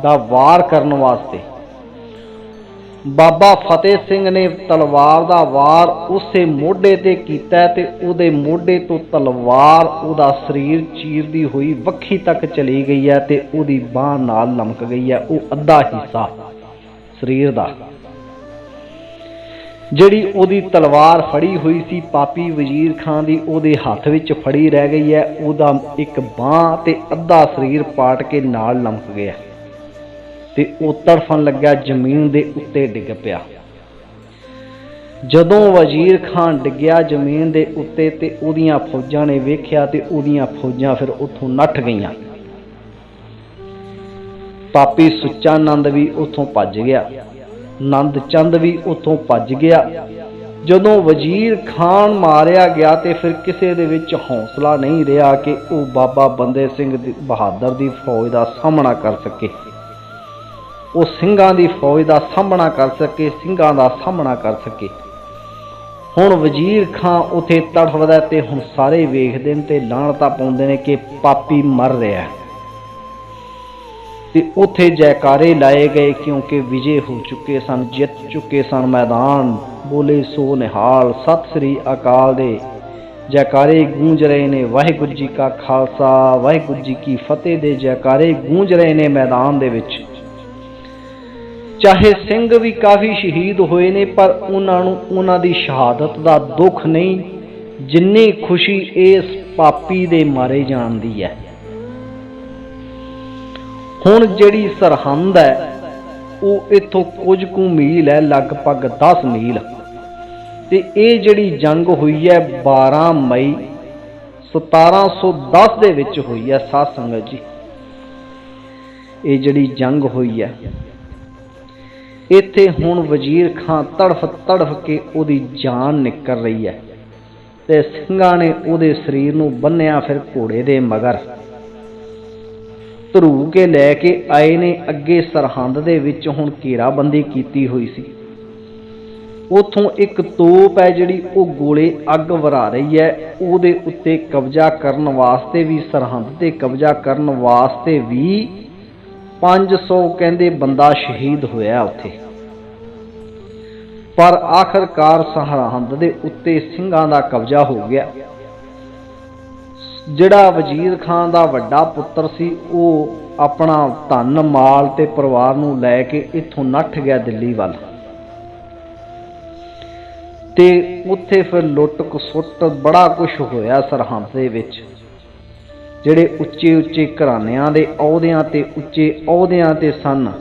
ਦਾ ਵਾਰ ਕਰਨ ਵਾਸਤੇ। ਬਾਬਾ ਫਤਿਹ ਸਿੰਘ ਨੇ ਤਲਵਾਰ ਦਾ ਵਾਰ ਉਸੇ ਮੋਢੇ ਤੇ ਕੀਤਾ ਤੇ ਉਹਦੇ ਮੋਢੇ ਤੋਂ ਤਲਵਾਰ ਉਹਦਾ ਸਰੀਰ ਚੀਰਦੀ ਹੋਈ ਵੱਖੀ ਤੱਕ ਚਲੀ ਗਈ ਹੈ ਤੇ ਉਹਦੀ ਬਾਹ ਨਾਲ ਲਮਕ ਗਈ ਹੈ, ਉਹ ਅੱਧਾ ਹਿੱਸਾ ਸਰੀਰ ਦਾ। ਜਿਹੜੀ ਉਹਦੀ ਤਲਵਾਰ ਫੜੀ ਹੋਈ ਸੀ, ਪਾਪੀ ਵਜ਼ੀਰ ਖਾਨ ਦੀ, ਉਹਦੇ ਹੱਥ ਵਿੱਚ ਫੜੀ ਰਹਿ ਗਈ ਹੈ। ਉਹਦਾ ਇੱਕ ਬਾਹ ਤੇ ਅੱਧਾ ਸਰੀਰ ਪਾਟ ਕੇ ਨਾਲ ਲਮਕ ਗਿਆ। ਤੇ ਉਹ ਤੜਫਣ ਲੱਗਾ ਜ਼ਮੀਨ ਦੇ ਉੱਤੇ ਡਿੱਗ ਪਿਆ। ਜਦੋਂ ਵਜ਼ੀਰ ਖਾਨ ਡਿੱਗਿਆ ਜ਼ਮੀਨ ਦੇ ਉੱਤੇ ਤੇ ਉਹਦੀਆਂ ਫੌਜਾਂ ਨੇ ਵੇਖਿਆ ਤੇ ਉਹਦੀਆਂ ਫੌਜਾਂ ਫਿਰ ਉੱਥੋਂ ਨੱਠ ਗਈਆਂ। ਪਾਪੀ ਸੁੱਚਾ ਨੰਦ ਵੀ ਉੱਥੋਂ ਭੱਜ ਗਿਆ। ਨੰਦ ਚੰਦ ਵੀ ਉੱਥੋਂ ਭੱਜ ਗਿਆ। ਜਦੋਂ ਵਜ਼ੀਰ ਖਾਨ ਮਾਰਿਆ ਗਿਆ ਤੇ ਫਿਰ ਕਿਸੇ ਦੇ ਵਿੱਚ ਹੌਸਲਾ ਨਹੀਂ ਰਿਹਾ ਕਿ ਉਹ ਬਾਬਾ ਬੰਦੇ ਸਿੰਘ ਬਹਾਦਰ ਦੀ ਫੌਜ ਦਾ ਸਾਹਮਣਾ ਕਰ ਸਕੇ। ਉਹ ਸਿੰਘਾਂ ਦੀ ਫੌਜ ਦਾ ਸਾਹਮਣਾ ਕਰ ਸਕੇ, ਸਿੰਘਾਂ ਦਾ ਸਾਹਮਣਾ ਕਰ ਸਕੇ। ਹੁਣ ਵਜ਼ੀਰ ਖਾਂ ਉਥੇ ਤੜਫਦਾ ਤੇ ਹੁਣ ਸਾਰੇ ਵੇਖਦੇ ਨੇ ਤੇ ਲਾਣਤਾ ਪਾਉਂਦੇ ਨੇ ਕਿ ਪਾਪੀ ਮਰ ਰਿਹਾ ਹੈ। ਤੇ ਉਥੇ ਜੈਕਾਰੇ ਲਾਏ ਗਏ ਕਿਉਂਕਿ ਵਿਜੇ ਹੋ ਚੁੱਕੇ ਸਨ, ਜਿੱਤ ਚੁੱਕੇ ਸਨ ਮੈਦਾਨ। ਬੋਲੇ ਸੋ ਨਿਹਾਲ, ਸਤਿ ਸ੍ਰੀ ਅਕਾਲ ਦੇ। ਜੈਕਾਰੇ ਗੂੰਜ ਰਹੇ ਨੇ, ਵਾਹਿਗੁਰੂ ਜੀ ਕਾ ਖਾਲਸਾ, ਵਾਹਿਗੁਰੂ ਜੀ ਕੀ ਫਤਿਹ ਦੇ ਜੈਕਾਰੇ ਗੂੰਜ ਰਹੇ ਨੇ ਮੈਦਾਨ ਦੇ ਵਿੱਚ। ਚਾਹੇ ਸਿੰਘ ਵੀ ਕਾਫੀ ਸ਼ਹੀਦ ਹੋਏ ਨੇ, ਪਰ ਉਹਨਾਂ ਨੂੰ ਉਹਨਾਂ ਦੀ ਸ਼ਹਾਦਤ ਦਾ ਦੁੱਖ ਨਹੀਂ, ਜਿੰਨੀ ਖੁਸ਼ੀ ਇਸ ਪਾਪੀ ਦੇ ਮਾਰੇ ਜਾਣ ਦੀ ਹੈ। ਹੁਣ ਜਿਹੜੀ ਸਰਹੰਦ ਹੈ, ਉਹ ਇੱਥੋਂ ਕੁਝ ਕੁ ਮੀਲ ਹੈ, ਲਗਭਗ 10 ਮੀਲ। ਤੇ ਇਹ ਜਿਹੜੀ ਜੰਗ ਹੋਈ ਹੈ 12 ਮਈ 1710 ਦੇ ਵਿੱਚ ਹੋਈ ਹੈ, ਸਾਧ ਸੰਗਤ ਜੀ। ਇਹ ਜਿਹੜੀ ਜੰਗ ਹੋਈ ਹੈ, ਇੱਥੇ ਹੁਣ ਵਜ਼ੀਰ ਖਾਂ ਤੜਫ ਤੜਫ ਕੇ ਉਹਦੀ ਜਾਨ ਨਿਕਲ ਰਹੀ ਹੈ। ਤੇ ਸਿੰਘਾਂ ਨੇ ਉਹਦੇ ਸਰੀਰ ਨੂੰ ਬੰਨਿਆ ਫਿਰ ਘੋੜੇ ਦੇ ਮਗਰ। ਧਰੂ ਕੇ ਲੈ ਕੇ ਆਏ ਨੇ ਅੱਗੇ ਸਰਹੰਦ ਦੇ ਵਿੱਚ ਹੁਣ ਘੇਰਾਬੰਦੀ ਕੀਤੀ ਹੋਈ ਸੀ। ਉਥੋਂ ਇੱਕ ਤੋਪ ਹੈ ਜਿਹੜੀ ਉਹ ਗੋਲੇ ਅੱਗ ਵਰਾ ਰਹੀ ਹੈ। ਉਹਦੇ ਉੱਤੇ ਕਬਜ਼ਾ ਕਰਨ ਵਾਸਤੇ ਵੀ, ਸਰਹੰਦ ਤੇ ਕਬਜ਼ਾ ਕਰਨ ਵਾਸਤੇ ਵੀ 500 ਕਹਿੰਦੇ ਬੰਦਾ ਸ਼ਹੀਦ ਹੋਇਆ ਉੱਥੇ। ਪਰ ਆਖਰਕਾਰ ਸਰਹੰਦ ਦੇ ਉੱਤੇ ਸਿੰਘਾਂ ਦਾ ਕਬਜ਼ਾ ਹੋ ਗਿਆ। ਜਿਹੜਾ ਵਜ਼ੀਰ ਖਾਨ ਦਾ ਵੱਡਾ ਪੁੱਤਰ ਸੀ, ਉਹ ਆਪਣਾ ਧਨ, ਮਾਲ ਤੇ ਪਰਿਵਾਰ ਨੂੰ ਲੈ ਕੇ ਇੱਥੋਂ ਨੱਠ ਗਿਆ ਦਿੱਲੀ ਵੱਲ। ਤੇ ਉੱਥੇ ਫਿਰ ਲੁੱਟ ਕਸੁੱਟ ਬੜਾ ਕੁਝ ਹੋਇਆ ਸਰਹੰਦ ਦੇ ਵਿੱਚ। ਜਿਹੜੇ ਉੱਚੇ ਉੱਚੇ ਘਰਾਣਿਆਂ ਦੇ ਅਹੁਦਿਆਂ ਤੇ ਉੱਚੇ ਅਹੁਦਿਆਂ ਤੇ ਸਨ,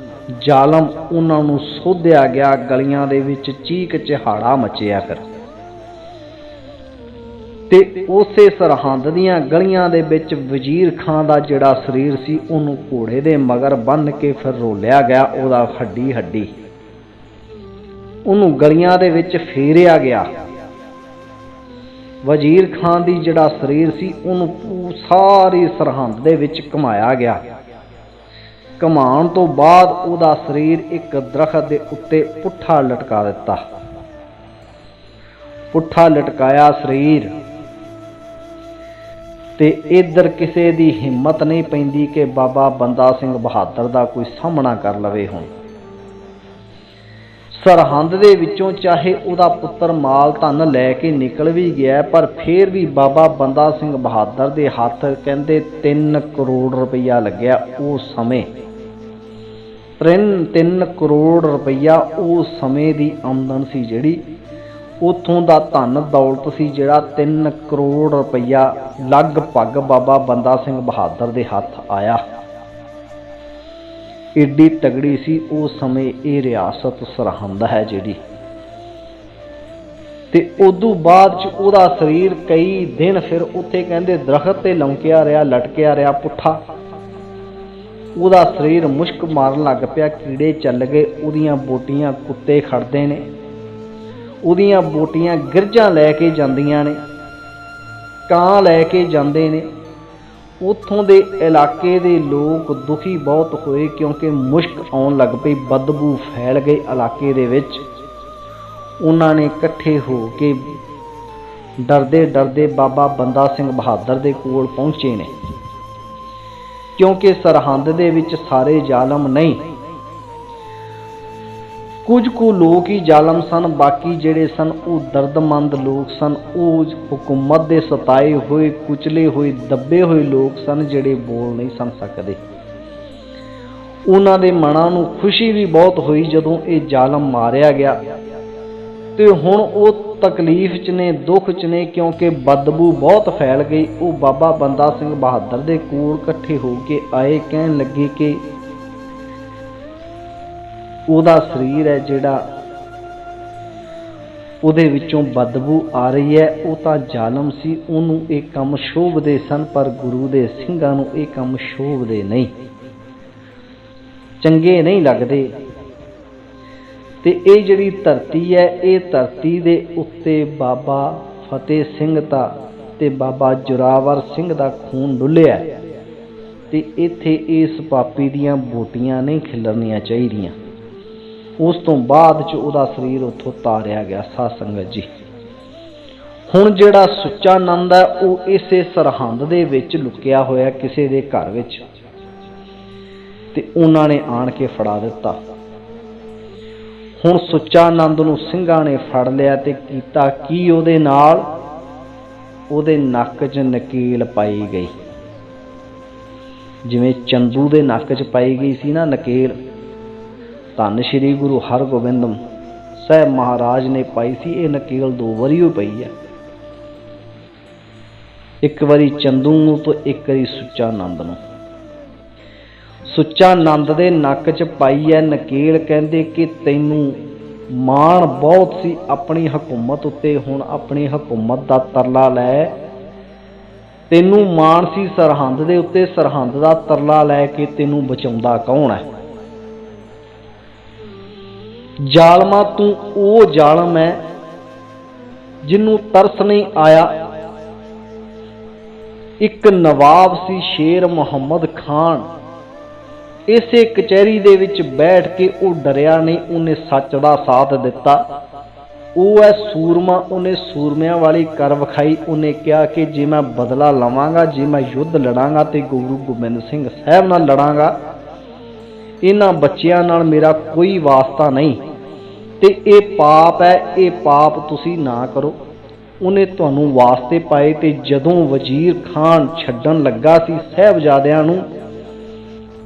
ਜ਼ਾਲਮ ਉਹਨਾਂ ਨੂੰ ਸੋਧਿਆ ਗਿਆ, ਗਲੀਆਂ ਦੇ ਵਿੱਚ ਚੀਕ ਚਿਹਾੜਾ ਮਚਿਆ ਫਿਰ। ਤੇ ਉਸੇ ਸਰਹੰਦ ਦੀਆਂ ਗਲੀਆਂ ਦੇ ਵਿੱਚ ਵਜ਼ੀਰ ਖਾਨ ਦਾ ਜਿਹੜਾ ਸਰੀਰ ਸੀ, ਉਹਨੂੰ ਘੋੜੇ ਦੇ ਮਗਰ ਬੰਨ੍ਹ ਕੇ ਫਿਰ ਰੋਲਿਆ ਗਿਆ, ਉਹਦਾ ਹੱਡੀ ਹੱਡੀ। ਉਹਨੂੰ ਗਲੀਆਂ ਦੇ ਵਿੱਚ ਫੇਰਿਆ ਗਿਆ। ਵਜ਼ੀਰ ਖਾਨ ਦੀ ਜਿਹੜਾ ਸਰੀਰ ਸੀ, ਉਹਨੂੰ ਸਾਰੀ ਸਰਹੰਦ ਦੇ ਵਿੱਚ ਘੁਮਾਇਆ ਗਿਆ। ਘਮਾਉਣ ਤੋਂ ਬਾਅਦ ਉਹਦਾ ਸਰੀਰ ਇੱਕ ਦਰਖਤ ਦੇ ਉੱਤੇ ਪੁੱਠਾ ਲਟਕਾ ਦਿੱਤਾ। ਪੁੱਠਾ ਲਟਕਾਇਆ ਸਰੀਰ। ਤੇ ਇਧਰ ਕਿਸੇ ਦੀ ਹਿੰਮਤ ਨਹੀਂ ਪੈਂਦੀ ਕਿ ਬਾਬਾ ਬੰਦਾ ਸਿੰਘ ਬਹਾਦਰ ਦਾ ਕੋਈ ਸਾਹਮਣਾ ਕਰ ਲਵੇ ਹੁਣ। ਸਰਹੰਦ ਦੇ ਵਿੱਚੋਂ ਚਾਹੇ ਉਹਦਾ ਪੁੱਤਰ ਮਾਲ ਧਨ ਲੈ ਕੇ ਨਿਕਲ ਵੀ ਗਿਆ, ਪਰ ਫੇਰ ਵੀ ਬਾਬਾ ਬੰਦਾ ਸਿੰਘ ਬਹਾਦਰ ਦੇ ਹੱਥ ਕਹਿੰਦੇ 3 ਕਰੋੜ ਰੁਪਈਆ ਲੱਗਿਆ ਉਸ ਸਮੇਂ। 3 ਕਰੋੜ ਰੁਪਈਆ ਉਸ ਸਮੇਂ ਦੀ ਆਮਦਨ ਸੀ ਜਿਹੜੀ ਉਥੋਂ ਦਾ ਧਨ ਦੌਲਤ ਸੀ ਜਿਹੜਾ 3 ਕਰੋੜ ਰੁਪਈਆ ਲਗਭਗ ਬਾਬਾ ਬੰਦਾ ਸਿੰਘ ਬਹਾਦਰ ਦੇ ਹੱਥ ਆਇਆ। ਏਡੀ ਤਗੜੀ ਸੀ ਉਸ ਸਮੇਂ ਇਹ ਰਿਆਸਤ ਸਰਹੰਦ ਹੈ ਜਿਹੜੀ। ਤੇ ਉਦੋਂ ਬਾਅਦ ਚ ਉਹਦਾ ਸਰੀਰ ਕਈ ਦਿਨ ਫਿਰ ਉੱਥੇ ਕਹਿੰਦੇ ਦਰਖਤ ਤੇ ਲੰਕਿਆ ਰਿਹਾ, ਲਟਕਿਆ ਰਿਹਾ ਪੁੱਠਾ। ਉਹਦਾ ਸਰੀਰ ਮੁਸ਼ਕ ਮਾਰਨ ਲੱਗ ਪਿਆ, ਕੀੜੇ ਚੱਲ ਗਏ, ਉਹਦੀਆਂ ਬੋਟੀਆਂ ਕੁੱਤੇ ਖੜਦੇ ਨੇ। ਉਹਦੀਆਂ ਬੋਟੀਆਂ ਗਿਰਜਾਂ ਲੈ ਕੇ ਜਾਂਦੀਆਂ ਨੇ, ਕਾਂ ਲੈ ਕੇ ਜਾਂਦੇ ਨੇ। ਉੱਥੋਂ ਦੇ ਇਲਾਕੇ ਦੇ ਲੋਕ ਦੁਖੀ ਬਹੁਤ ਹੋਏ ਕਿਉਂਕਿ ਮੁਸ਼ਕ ਆਉਣ ਲੱਗ ਪਈ, ਬਦਬੂ ਫੈਲ ਗਈ ਇਲਾਕੇ ਦੇ ਵਿੱਚ। ਉਹਨਾਂ ਨੇ ਇਕੱਠੇ ਹੋ ਕੇ ਡਰਦੇ ਡਰਦੇ ਬਾਬਾ ਬੰਦਾ ਸਿੰਘ ਬਹਾਦਰ ਦੇ ਕੋਲ ਪਹੁੰਚੇ ਨੇ। ਕਿਉਂਕਿ ਸਰਹੰਦ ਦੇ ਵਿੱਚ ਸਾਰੇ ਜ਼ਾਲਮ ਨਹੀਂ ਕੁਝ ਕੁ ਲੋਕ ਹੀ ਜ਼ਾਲਮ ਸਨ, ਬਾਕੀ ਜਿਹੜੇ ਸਨ ਉਹ ਦਰਦਮੰਦ ਲੋਕ ਸਨ। ਉਹ ਹਕੂਮਤ ਦੇ ਸਤਾਏ ਹੋਏ, ਕੁਚਲੇ ਹੋਏ, ਦੱਬੇ ਹੋਏ ਲੋਕ ਸਨ ਜਿਹੜੇ ਬੋਲ ਨਹੀਂ ਸਨ ਸਕਦੇ। ਉਹਨਾਂ ਦੇ ਮਨਾਂ ਨੂੰ ਖੁਸ਼ੀ ਵੀ ਬਹੁਤ ਹੋਈ ਜਦੋਂ ਇਹ ਜ਼ਾਲਮ ਮਾਰਿਆ ਗਿਆ। ਤੇ ਹੁਣ ਉਹ ਤਕਲੀਫ 'ਚ ਨੇ, ਦੁੱਖ 'ਚ ਨੇ, ਕਿਉਂਕਿ ਬਦਬੂ ਬਹੁਤ ਫੈਲ ਗਈ। ਉਹ ਬਾਬਾ ਬੰਦਾ ਸਿੰਘ ਬਹਾਦਰ ਦੇ ਕੋਲ ਇਕੱਠੇ ਹੋ ਕੇ ਆਏ, ਕਹਿਣ ਲੱਗੇ ਕਿ ਉਹਦਾ ਸਰੀਰ ਹੈ ਜਿਹੜਾ ਉਹਦੇ ਵਿੱਚੋਂ ਬਦਬੂ ਆ ਰਹੀ ਹੈ, ਉਹ ਤਾਂ ਜ਼ਾਲਮ ਸੀ, ਉਹਨੂੰ ਇਹ ਕੰਮ ਸ਼ੋਭਦੇ ਸਨ, ਪਰ ਗੁਰੂ ਦੇ ਸਿੰਘਾਂ ਨੂੰ ਇਹ ਕੰਮ ਸ਼ੋਭਦੇ ਨਹੀਂ। ਚੰਗੇ ਨਹੀਂ ਲੱਗਦੇ। ਤੇ ਇਹ ਜਿਹੜੀ ਧਰਤੀ ਹੈ, ਇਹ ਧਰਤੀ ਦੇ ਉੱਤੇ ਬਾਬਾ ਫਤਿਹ ਸਿੰਘ ਦਾ ਤੇ ਬਾਬਾ ਜੁਰਾਵਰ ਸਿੰਘ ਦਾ ਖੂਨ ਡੁੱਲਿਆ ਤੇ ਇੱਥੇ ਇਸ ਪਾਪੀ ਦੀਆਂ ਬੋਟੀਆਂ ਨਹੀਂ ਖਿਲਰਨੀਆਂ ਚਾਹੀਦੀਆਂ। ਉਸ ਤੋਂ ਬਾਅਦ ਚ ਉਹਦਾ ਸਰੀਰ ਉੱਥੋਂ ਤਾਰਿਆ ਗਿਆ, ਸਾਧ ਸੰਗਤ ਜੀ। ਹੁਣ ਜਿਹੜਾ ਸੁੱਚਾ ਆਨੰਦ ਹੈ, ਉਹ ਇਸੇ ਸਰਹੰਦ ਦੇ ਵਿੱਚ ਲੁਕਿਆ ਹੋਇਆ, ਕਿਸੇ ਦੇ ਘਰ ਵਿੱਚ। ਤੇ ਉਹਨਾਂ ਨੇ ਆਣ ਕੇ ਫੜਾ ਦਿੱਤਾ। ਹੁਣ ਸੁੱਚਾ ਆਨੰਦ ਨੂੰ ਸਿੰਘਾਂ ਨੇ ਫੜ ਲਿਆ ਤੇ ਕੀਤਾ ਕੀ ਉਹਦੇ ਨਾਲ? ਉਹਦੇ ਨੱਕ 'ਚ ਨਕੀਲ ਪਾਈ ਗਈ। ਜਿਵੇਂ ਚੰਦੂ ਦੇ ਨੱਕ 'ਚ ਪਾਈ ਗਈ ਸੀ ਨਾ ਨਕੀਲ। ਧੰਨ ਸ਼੍ਰੀ ਗੁਰੂ ਹਰਗੋਬਿੰਦ ਸਾਹਿਬ ਮਹਾਰਾਜ ਨੇ ਪਾਈ ਸੀ, ਇਹ ਨਕੀਲ ਦੋ ਵਾਰੀ ਹੋਈ ਪਈ ਹੈ। ਇੱਕ ਵਾਰੀ ਚੰਦੂ ਨੂੰ ਤੋਂ ਇੱਕ ਵਾਰੀ ਸੁੱਚਾ ਆਨੰਦ ਨੂੰ। ਸੁੱਚਾ ਆਨੰਦ ਦੇ ਨੱਕ 'ਚ ਪਾਈ ਹੈ, ਨਕੀਲ ਕਹਿੰਦੇ ਕਿ ਤੈਨੂੰ ਮਾਣ ਬਹੁਤ ਸੀ, ਆਪਣੀ ਹਕੂਮਤ ਉੱਤੇ ਹੁਣ ਆਪਣੀ ਹਕੂਮਤ ਦਾ ਤਰਲਾ ਲੈ। ਤੈਨੂੰ ਮਾਣ ਸੀ ਸਰਹੰਦ ਦੇ ਉੱਤੇ, ਸਰਹੰਦ ਦਾ ਤਰਲਾ ਲੈ ਕੇ ਤੈਨੂੰ ਬਚਾਉਂਦਾ ਕੌਣ ਹੈ? ਜ਼ਾਲਮਾ ਤੂੰ ਉਹ ਜ਼ਾਲਮ ਹੈ ਜਿਹਨੂੰ ਤਰਸ ਨਹੀਂ ਆਇਆ। ਇੱਕ ਨਵਾਬ ਸੀ ਸ਼ੇਰ ਮੁਹੰਮਦ ਖਾਨ। ਇਸੇ ਕਚਹਿਰੀ ਦੇ ਵਿੱਚ ਬੈਠ ਕੇ ਉਹ ਡਰਿਆ ਨਹੀਂ, ਉਹਨੇ ਸੱਚ ਦਾ ਸਾਥ ਦਿੱਤਾ। ਉਹ ਹੈ ਸੂਰਮਾ, ਉਹਨੇ ਸੂਰਮਿਆਂ ਵਾਲੀ ਕਰ ਵਿਖਾਈ। ਉਹਨੇ ਕਿਹਾ ਕਿ ਜੇ ਮੈਂ ਬਦਲਾ ਲਵਾਂਗਾ, ਜੇ ਮੈਂ ਯੁੱਧ ਲੜਾਂਗਾ ਤੇ ਗੁਰੂ ਗੋਬਿੰਦ ਸਿੰਘ ਸਾਹਿਬ ਨਾਲ ਲੜਾਂਗਾ, ਇਹਨਾਂ ਬੱਚਿਆਂ ਨਾਲ ਮੇਰਾ ਕੋਈ ਵਾਸਤਾ ਨਹੀਂ। ਤੇ ਇਹ ਪਾਪ ਹੈ, ਇਹ ਪਾਪ ਤੁਸੀਂ ਨਾ ਕਰੋ। ਉਹਨੇ ਤੁਹਾਨੂੰ ਵਾਸਤੇ ਪਾਏ ਤੇ ਜਦੋਂ ਵਜ਼ੀਰ ਖਾਨ ਛੱਡਣ ਲੱਗਾ ਸੀ ਸਹਿਬਜ਼ਾਦਿਆਂ ਨੂੰ,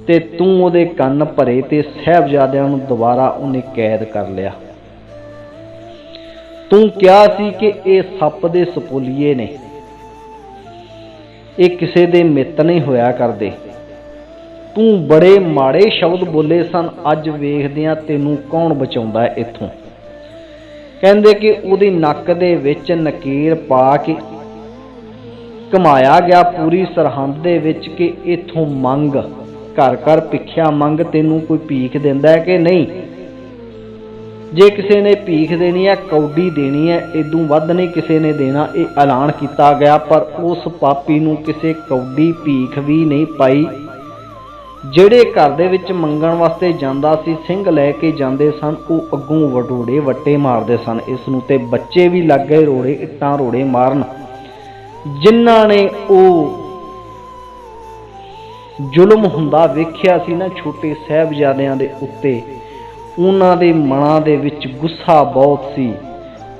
ਤੇ ਤੂੰ ਉਹਦੇ ਕੰਨ ਭਰੇ ਤੇ ਸਹਿਬਜ਼ਾਦਿਆਂ ਨੂੰ ਦੁਬਾਰਾ ਉਹਨੇ ਕੈਦ ਕਰ ਲਿਆ। ਤੂੰ ਕਿਹਾ ਸੀ ਕਿ ਇਹ ਸੱਪ ਦੇ ਸਪੋਲੀਏ ਨੇ, ਇਹ ਕਿਸੇ ਦੇ ਮਿੱਤ ਨਹੀਂ ਹੋਇਆ ਕਰਦੇ। ਤੂੰ ਬੜੇ ਮਾੜੇ ਸ਼ਬਦ ਬੋਲੇ ਸਨ, ਅੱਜ ਵੇਖਦਿਆਂ ਤੈਨੂੰ ਕੌਣ ਬਚਾਉਂਦਾ ਹੈ ਇੱਥੋਂ? ਕਹਿੰਦੇ ਕਿ ਉਹਦੀ ਨੱਕ ਦੇ ਵਿੱਚ ਨਕੀਰ ਪਾ ਕੇ ਕਮਾਇਆ ਗਿਆ, ਪੂਰੀ ਸਰਹੰਦ ਦੇ ਵਿੱਚ ਕਿ ਇੱਥੋਂ ਮੰਗ, ਘਰ ਘਰ ਭਿੱਖਿਆ ਮੰਗ ਤੈਨੂੰ ਕੋਈ ਭੀਖ ਦਿੰਦਾ ਹੈ ਕਿ ਨਹੀਂ? ਜੇ ਕਿਸੇ ਨੇ ਭੀਖ ਦੇਣੀ ਹੈ, ਕੌਡੀ ਦੇਣੀ ਹੈ ਇਦੋਂ ਵੱਧ ਨਹੀਂ ਕਿਸੇ ਨੇ ਦੇਣਾ, ਇਹ ਐਲਾਨ ਕੀਤਾ ਗਿਆ, ਪਰ ਉਸ ਪਾਪੀ ਨੂੰ ਕਿਸੇ ਕੌਡੀ ਭੀਖ ਵੀ ਨਹੀਂ ਪਾਈ। ਜਿਹੜੇ ਘਰ ਦੇ ਵਿੱਚ ਮੰਗਣ ਵਾਸਤੇ ਜਾਂਦਾ ਸੀ, ਸਿੰਘ ਲੈ ਕੇ ਜਾਂਦੇ ਸਨ, ਉਹ ਅੱਗੋਂ ਵਟੋੜੇ ਵੱਟੇ ਮਾਰਦੇ ਸਨ। ਇਸ ਨੂੰ ਤੇ ਬੱਚੇ ਵੀ ਲੱਗ ਗਏ ਰੋੜੇ, ਇੱਟਾਂ ਰੋੜੇ ਮਾਰਨ। ਜਿਨ੍ਹਾਂ ਨੇ ਉਹ ਜ਼ੁਲਮ ਹੁੰਦਾ ਵੇਖਿਆ ਸੀ ਨਾ, ਛੋਟੇ ਸਹਿਬਜ਼ਾਦਿਆਂ ਦੇ ਉੱਤੇ, ਉਹਨਾਂ ਦੇ ਮਨਾਂ ਦੇ ਵਿੱਚ ਗੁੱਸਾ ਬਹੁਤ ਸੀ।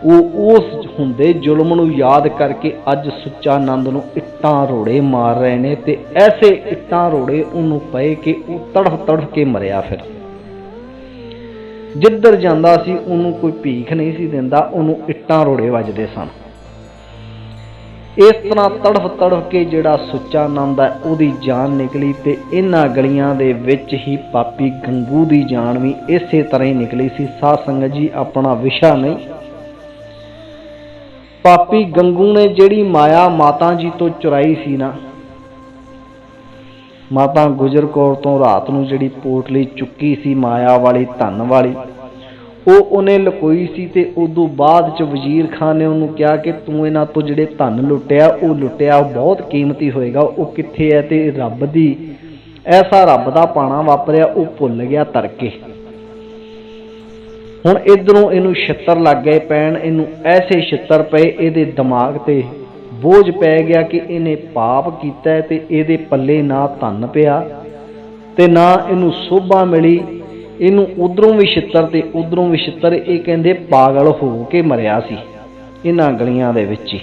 ਉਹ ਉਸ ਹੁੰਦੇ ਜ਼ੁਲਮ ਨੂੰ ਯਾਦ ਕਰਕੇ ਅੱਜ ਸੁੱਚਾ ਆਨੰਦ ਨੂੰ ਇੱਟਾਂ ਰੋੜੇ ਮਾਰ ਰਹੇ ਨੇ ਤੇ ਐਸੇ ਇੱਟਾਂ ਰੋੜੇ ਉਹਨੂੰ ਪਏ ਕਿ ਉਹ ਤੜਫ ਤੜਫ ਕੇ ਮਰਿਆ ਫਿਰ। ਜਿੱਧਰ ਜਾਂਦਾ ਸੀ ਉਹਨੂੰ ਕੋਈ ਭੀਖ ਨਹੀਂ ਸੀ ਦਿੰਦਾ, ਉਹਨੂੰ ਇੱਟਾਂ ਰੋੜੇ ਵੱਜਦੇ ਸਨ। ਇਸ ਤਰ੍ਹਾਂ ਤੜਫ ਤੜਫ ਕੇ ਜਿਹੜਾ ਸੁੱਚਾ ਆਨੰਦ ਹੈ, ਉਹਦੀ ਜਾਨ ਨਿਕਲੀ ਤੇ ਇਹਨਾਂ ਗਲੀਆਂ ਦੇ ਵਿੱਚ ਹੀ ਪਾਪੀ ਗੰਗੂ ਦੀ ਜਾਨ ਵੀ ਇਸੇ ਤਰ੍ਹਾਂ ਹੀ ਨਿਕਲੀ ਸੀ। ਸਾਧ ਸੰਗਤ ਜੀ, ਆਪਣਾ ਵਿਸ਼ਾ ਨਹੀਂ ਪਾਪੀ ਗੰਗੂ ਨੇ ਜਿਹੜੀ ਮਾਇਆ ਮਾਤਾ ਜੀ ਤੋਂ ਚੁਰਾਈ ਸੀ ਨਾ, ਮਾਤਾ ਗੁਜਰ ਕੌਰ ਤੋਂ ਰਾਤ ਨੂੰ ਜਿਹੜੀ ਪੋਟਲੀ ਚੁੱਕੀ ਸੀ ਮਾਇਆ ਵਾਲੀ, ਧਨ ਵਾਲੀ, ਉਹ ਉਹਨੇ ਲਕੋਈ ਸੀ ਤੇ ਉਦੋਂ ਬਾਅਦ ਚ ਵਜ਼ੀਰ ਖਾਨ ਨੇ ਉਹਨੂੰ ਕਿਹਾ ਕਿ ਤੂੰ ਇਹਨਾਂ ਤੋਂ ਜਿਹੜੇ ਧਨ ਲੁੱਟਿਆ, ਉਹ ਲੁੱਟਿਆ ਉਹ ਬਹੁਤ ਕੀਮਤੀ ਹੋਏਗਾ, ਉਹ ਕਿੱਥੇ ਹੈ ਤੇ ਰੱਬ ਦੀ, ਐਸਾ ਰੱਬ ਦਾ ਪਾਣਾ ਵਾਪਰਿਆ, ਉਹ ਭੁੱਲ ਗਿਆ ਤਰਕੇ ਹੁਣ ਇਧਰੋਂ ਇਹਨੂੰ ਛਿੱਤਰ ਲੱਗ ਗਏ ਪੈਣ, ਇਹਨੂੰ ਐਸੇ ਛਿੱਤਰ ਪਏ, ਇਹਦੇ ਦਿਮਾਗ ਤੇ ਬੋਝ ਪੈ ਗਿਆ ਕਿ ਇਹਨੇ ਪਾਪ ਕੀਤਾ ਤੇ ਇਹਦੇ ਪੱਲੇ ਨਾ ਧਨ ਪਿਆ ਤੇ ਨਾ ਇਹਨੂੰ ਸੋਭਾ ਮਿਲੀ। ਇਹਨੂੰ ਉਧਰੋਂ ਵੀ ਛਿੱਤਰ ਤੇ ਉਧਰੋਂ ਵੀ ਛਿੱਤਰ, ਇਹ ਕਹਿੰਦੇ ਪਾਗਲ ਹੋ ਕੇ ਮਰਿਆ ਸੀ ਇਹਨਾਂ ਗਲੀਆਂ ਦੇ ਵਿੱਚ ਹੀ।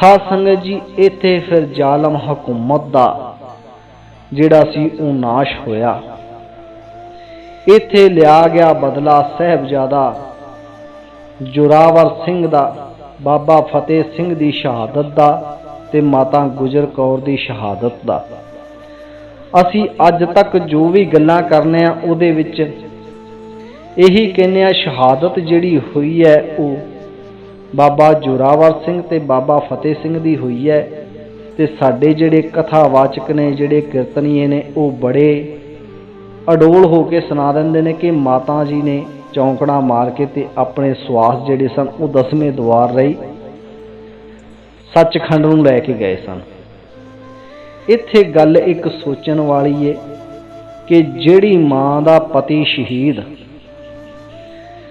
ਸਾਧ ਸੰਗਤ ਜੀ, ਇੱਥੇ ਫਿਰ ਜ਼ਾਲਮ ਹਕੂਮਤ ਦਾ ਜਿਹੜਾ ਸੀ ਉਹ ਨਾਸ਼ ਹੋਇਆ। ਇੱਥੇ ਲਿਆ ਗਿਆ ਬਦਲਾ ਸਹਿਬਜ਼ਾਦਾ ਜੁਰਾਵਰ ਸਿੰਘ ਦਾ, ਬਾਬਾ ਫਤਿਹ ਸਿੰਘ ਦੀ ਸ਼ਹਾਦਤ ਦਾ ਤੇ ਮਾਤਾ ਗੁਜਰ ਕੌਰ ਦੀ ਸ਼ਹਾਦਤ ਦਾ। ਅਸੀਂ ਅੱਜ ਤੱਕ ਜੋ ਵੀ ਗੱਲਾਂ ਕਰਨੇ ਆ, ਉਹਦੇ ਵਿੱਚ ਇਹੀ ਕਹਿੰਦੇ ਆ, ਸ਼ਹਾਦਤ ਜਿਹੜੀ ਹੋਈ ਹੈ, ਉਹ ਬਾਬਾ ਜੋਰਾਵਰ ਸਿੰਘ ਤੇ ਬਾਬਾ ਫਤਿਹ ਸਿੰਘ ਦੀ ਹੋਈ ਹੈ ਤੇ ਸਾਡੇ ਜਿਹੜੇ ਕਥਾਵਾਚਕ ਨੇ, ਜਿਹੜੇ ਕੀਰਤਨੀਏ ਨੇ, ਉਹ ਬੜੇ ਅਡੋਲ ਹੋ ਕੇ ਸੁਣਾ ਦਿੰਦੇ ਨੇ ਕਿ ਮਾਤਾ ਜੀ ਨੇ ਚੌਂਕੜਾ ਮਾਰ ਕੇ ਤੇ ਆਪਣੇ ਸਵਾਸ ਜਿਹੜੇ ਸਨ ਉਹ ਦਸਵੇਂ ਦਵਾਰ ਰਹੀ, ਸੱਚਖੰਡ ਨੂੰ ਲੈ ਕੇ ਗਏ ਸਨ। ਇੱਥੇ ਗੱਲ ਇੱਕ ਸੋਚਣ ਵਾਲੀ ਏ ਕਿ ਜਿਹੜੀ ਮਾਂ ਦਾ ਪਤੀ ਸ਼ਹੀਦ,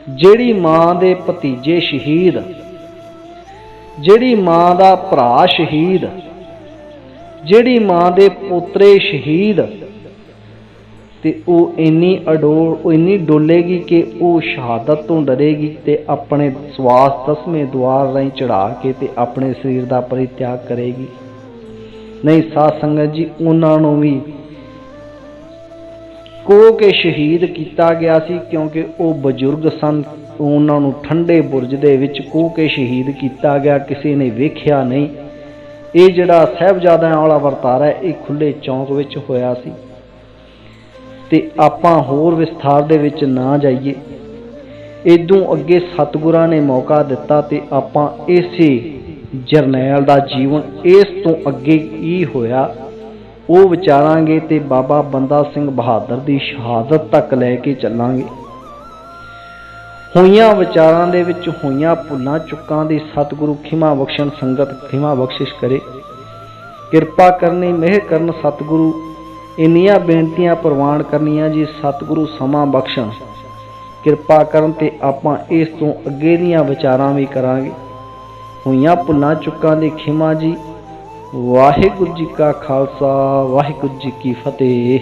ਜਿਹੜੀ ਮਾਂ ਦੇ ਭਤੀਜੇ ਸ਼ਹੀਦ, ਜਿਹੜੀ ਮਾਂ ਦਾ ਭਰਾ ਸ਼ਹੀਦ, ਜਿਹੜੀ ਮਾਂ ਦੇ ਪੋਤਰੇ ਸ਼ਹੀਦ ਤੇ ਉਹ ਇੰਨੀ ਅਡੋਲ, ਉਹ ਇੰਨੀ ਡੋਲੇਗੀ ਕਿ ਉਹ ਸ਼ਹਾਦਤ ਤੋਂ ਡਰੇਗੀ ਤੇ ਆਪਣੇ ਸਵਾਸ ਦਸਵੇਂ ਦਵਾਰ ਰਾਹੀਂ ਚੜਾ ਕੇ ਤੇ ਆਪਣੇ ਸਰੀਰ ਦਾ ਪਰਿਤਿਆਗ ਕਰੇਗੀ। ਨਹੀਂ ਸਾਧ ਸੰਗਤ ਜੀ, ਉਹਨਾਂ ਨੂੰ ਵੀ ਕੋ ਕੇ ਸ਼ਹੀਦ ਕੀਤਾ ਗਿਆ ਸੀ ਕਿਉਂਕਿ ਉਹ ਬਜ਼ੁਰਗ ਸਨ। ਉਹਨਾਂ ਨੂੰ ਠੰਡੇ ਬੁਰਜ ਦੇ ਵਿੱਚ ਕੋ ਕੇ ਸ਼ਹੀਦ ਕੀਤਾ ਗਿਆ, ਕਿਸੇ ਨੇ ਵੇਖਿਆ ਨਹੀਂ। ਇਹ ਜਿਹੜਾ ਸਹਿਬਜ਼ਾਦਿਆਂ ਵਾਲਾ ਵਰਤਾਰਾ ਇਹ ਖੁੱਲੇ ਚੌਂਕ ਵਿੱਚ ਹੋਇਆ ਸੀ। ਤੇ ਆਪਾਂ ਹੋਰ ਵਿਸਥਾਰ ਦੇ ਵਿੱਚ ਨਾ ਜਾਈਏ। ਇਦੋਂ ਅੱਗੇ ਸਤਿਗੁਰਾਂ ਨੇ ਮੌਕਾ ਦਿੱਤਾ ਤੇ ਆਪਾਂ ਇਸੇ ਜਰਨੈਲ ਦਾ ਜੀਵਨ ਇਸ ਤੋਂ ਅੱਗੇ ਕੀ ਹੋਇਆ, ਉਹ ਵਿਚਾਰਾਂਗੇ ਤੇ ਬਾਬਾ ਬੰਦਾ ਸਿੰਘ ਬਹਾਦਰ ਦੀ ਸ਼ਹਾਦਤ ਤੱਕ ਲੈ ਕੇ ਚੱਲਾਂਗੇ। ਹੋਈਆਂ ਵਿਚਾਰਾਂ ਦੇ ਵਿੱਚ ਹੋਈਆਂ ਭੁੱਲਾਂ ਚੁੱਕਾਂ ਦੀ ਸਤਿਗੁਰੂ ਖਿਮਾ ਬਖਸ਼ਣ ਸੰਗਤ ਖਿਮਾ ਬਖਸ਼ਿਸ਼ ਕਰੇ। ਕਿਰਪਾ ਕਰਨੀ, ਮਿਹਰ ਕਰਨ ਸਤਿਗੁਰੂ ਇੰਨੀਆਂ ਬੇਨਤੀਆਂ ਪ੍ਰਵਾਨ ਕਰਨੀਆਂ ਜੀ, ਸਤਿਗੁਰੂ ਸਮਾਂ ਬਖਸ਼ਣ। ਕਿਰਪਾ ਕਰਨ ਤੇ ਆਪਾਂ ਇਸ ਤੋਂ ਅੱਗੇ ਦੀਆਂ ਵਿਚਾਰਾਂ ਵੀ ਕਰਾਂਗੇ। ਹੋਈਆਂ ਭੁੱਲਾਂ ਚੁੱਕਾਂ ਦੇ ਖਿਮਾ ਜੀ। ਵਾਹਿਗੁਰੂ ਜੀ ਕਾ ਖਾਲਸਾ, ਵਾਹਿਗੁਰੂ ਜੀ ਕੀ ਫਤਿਹ।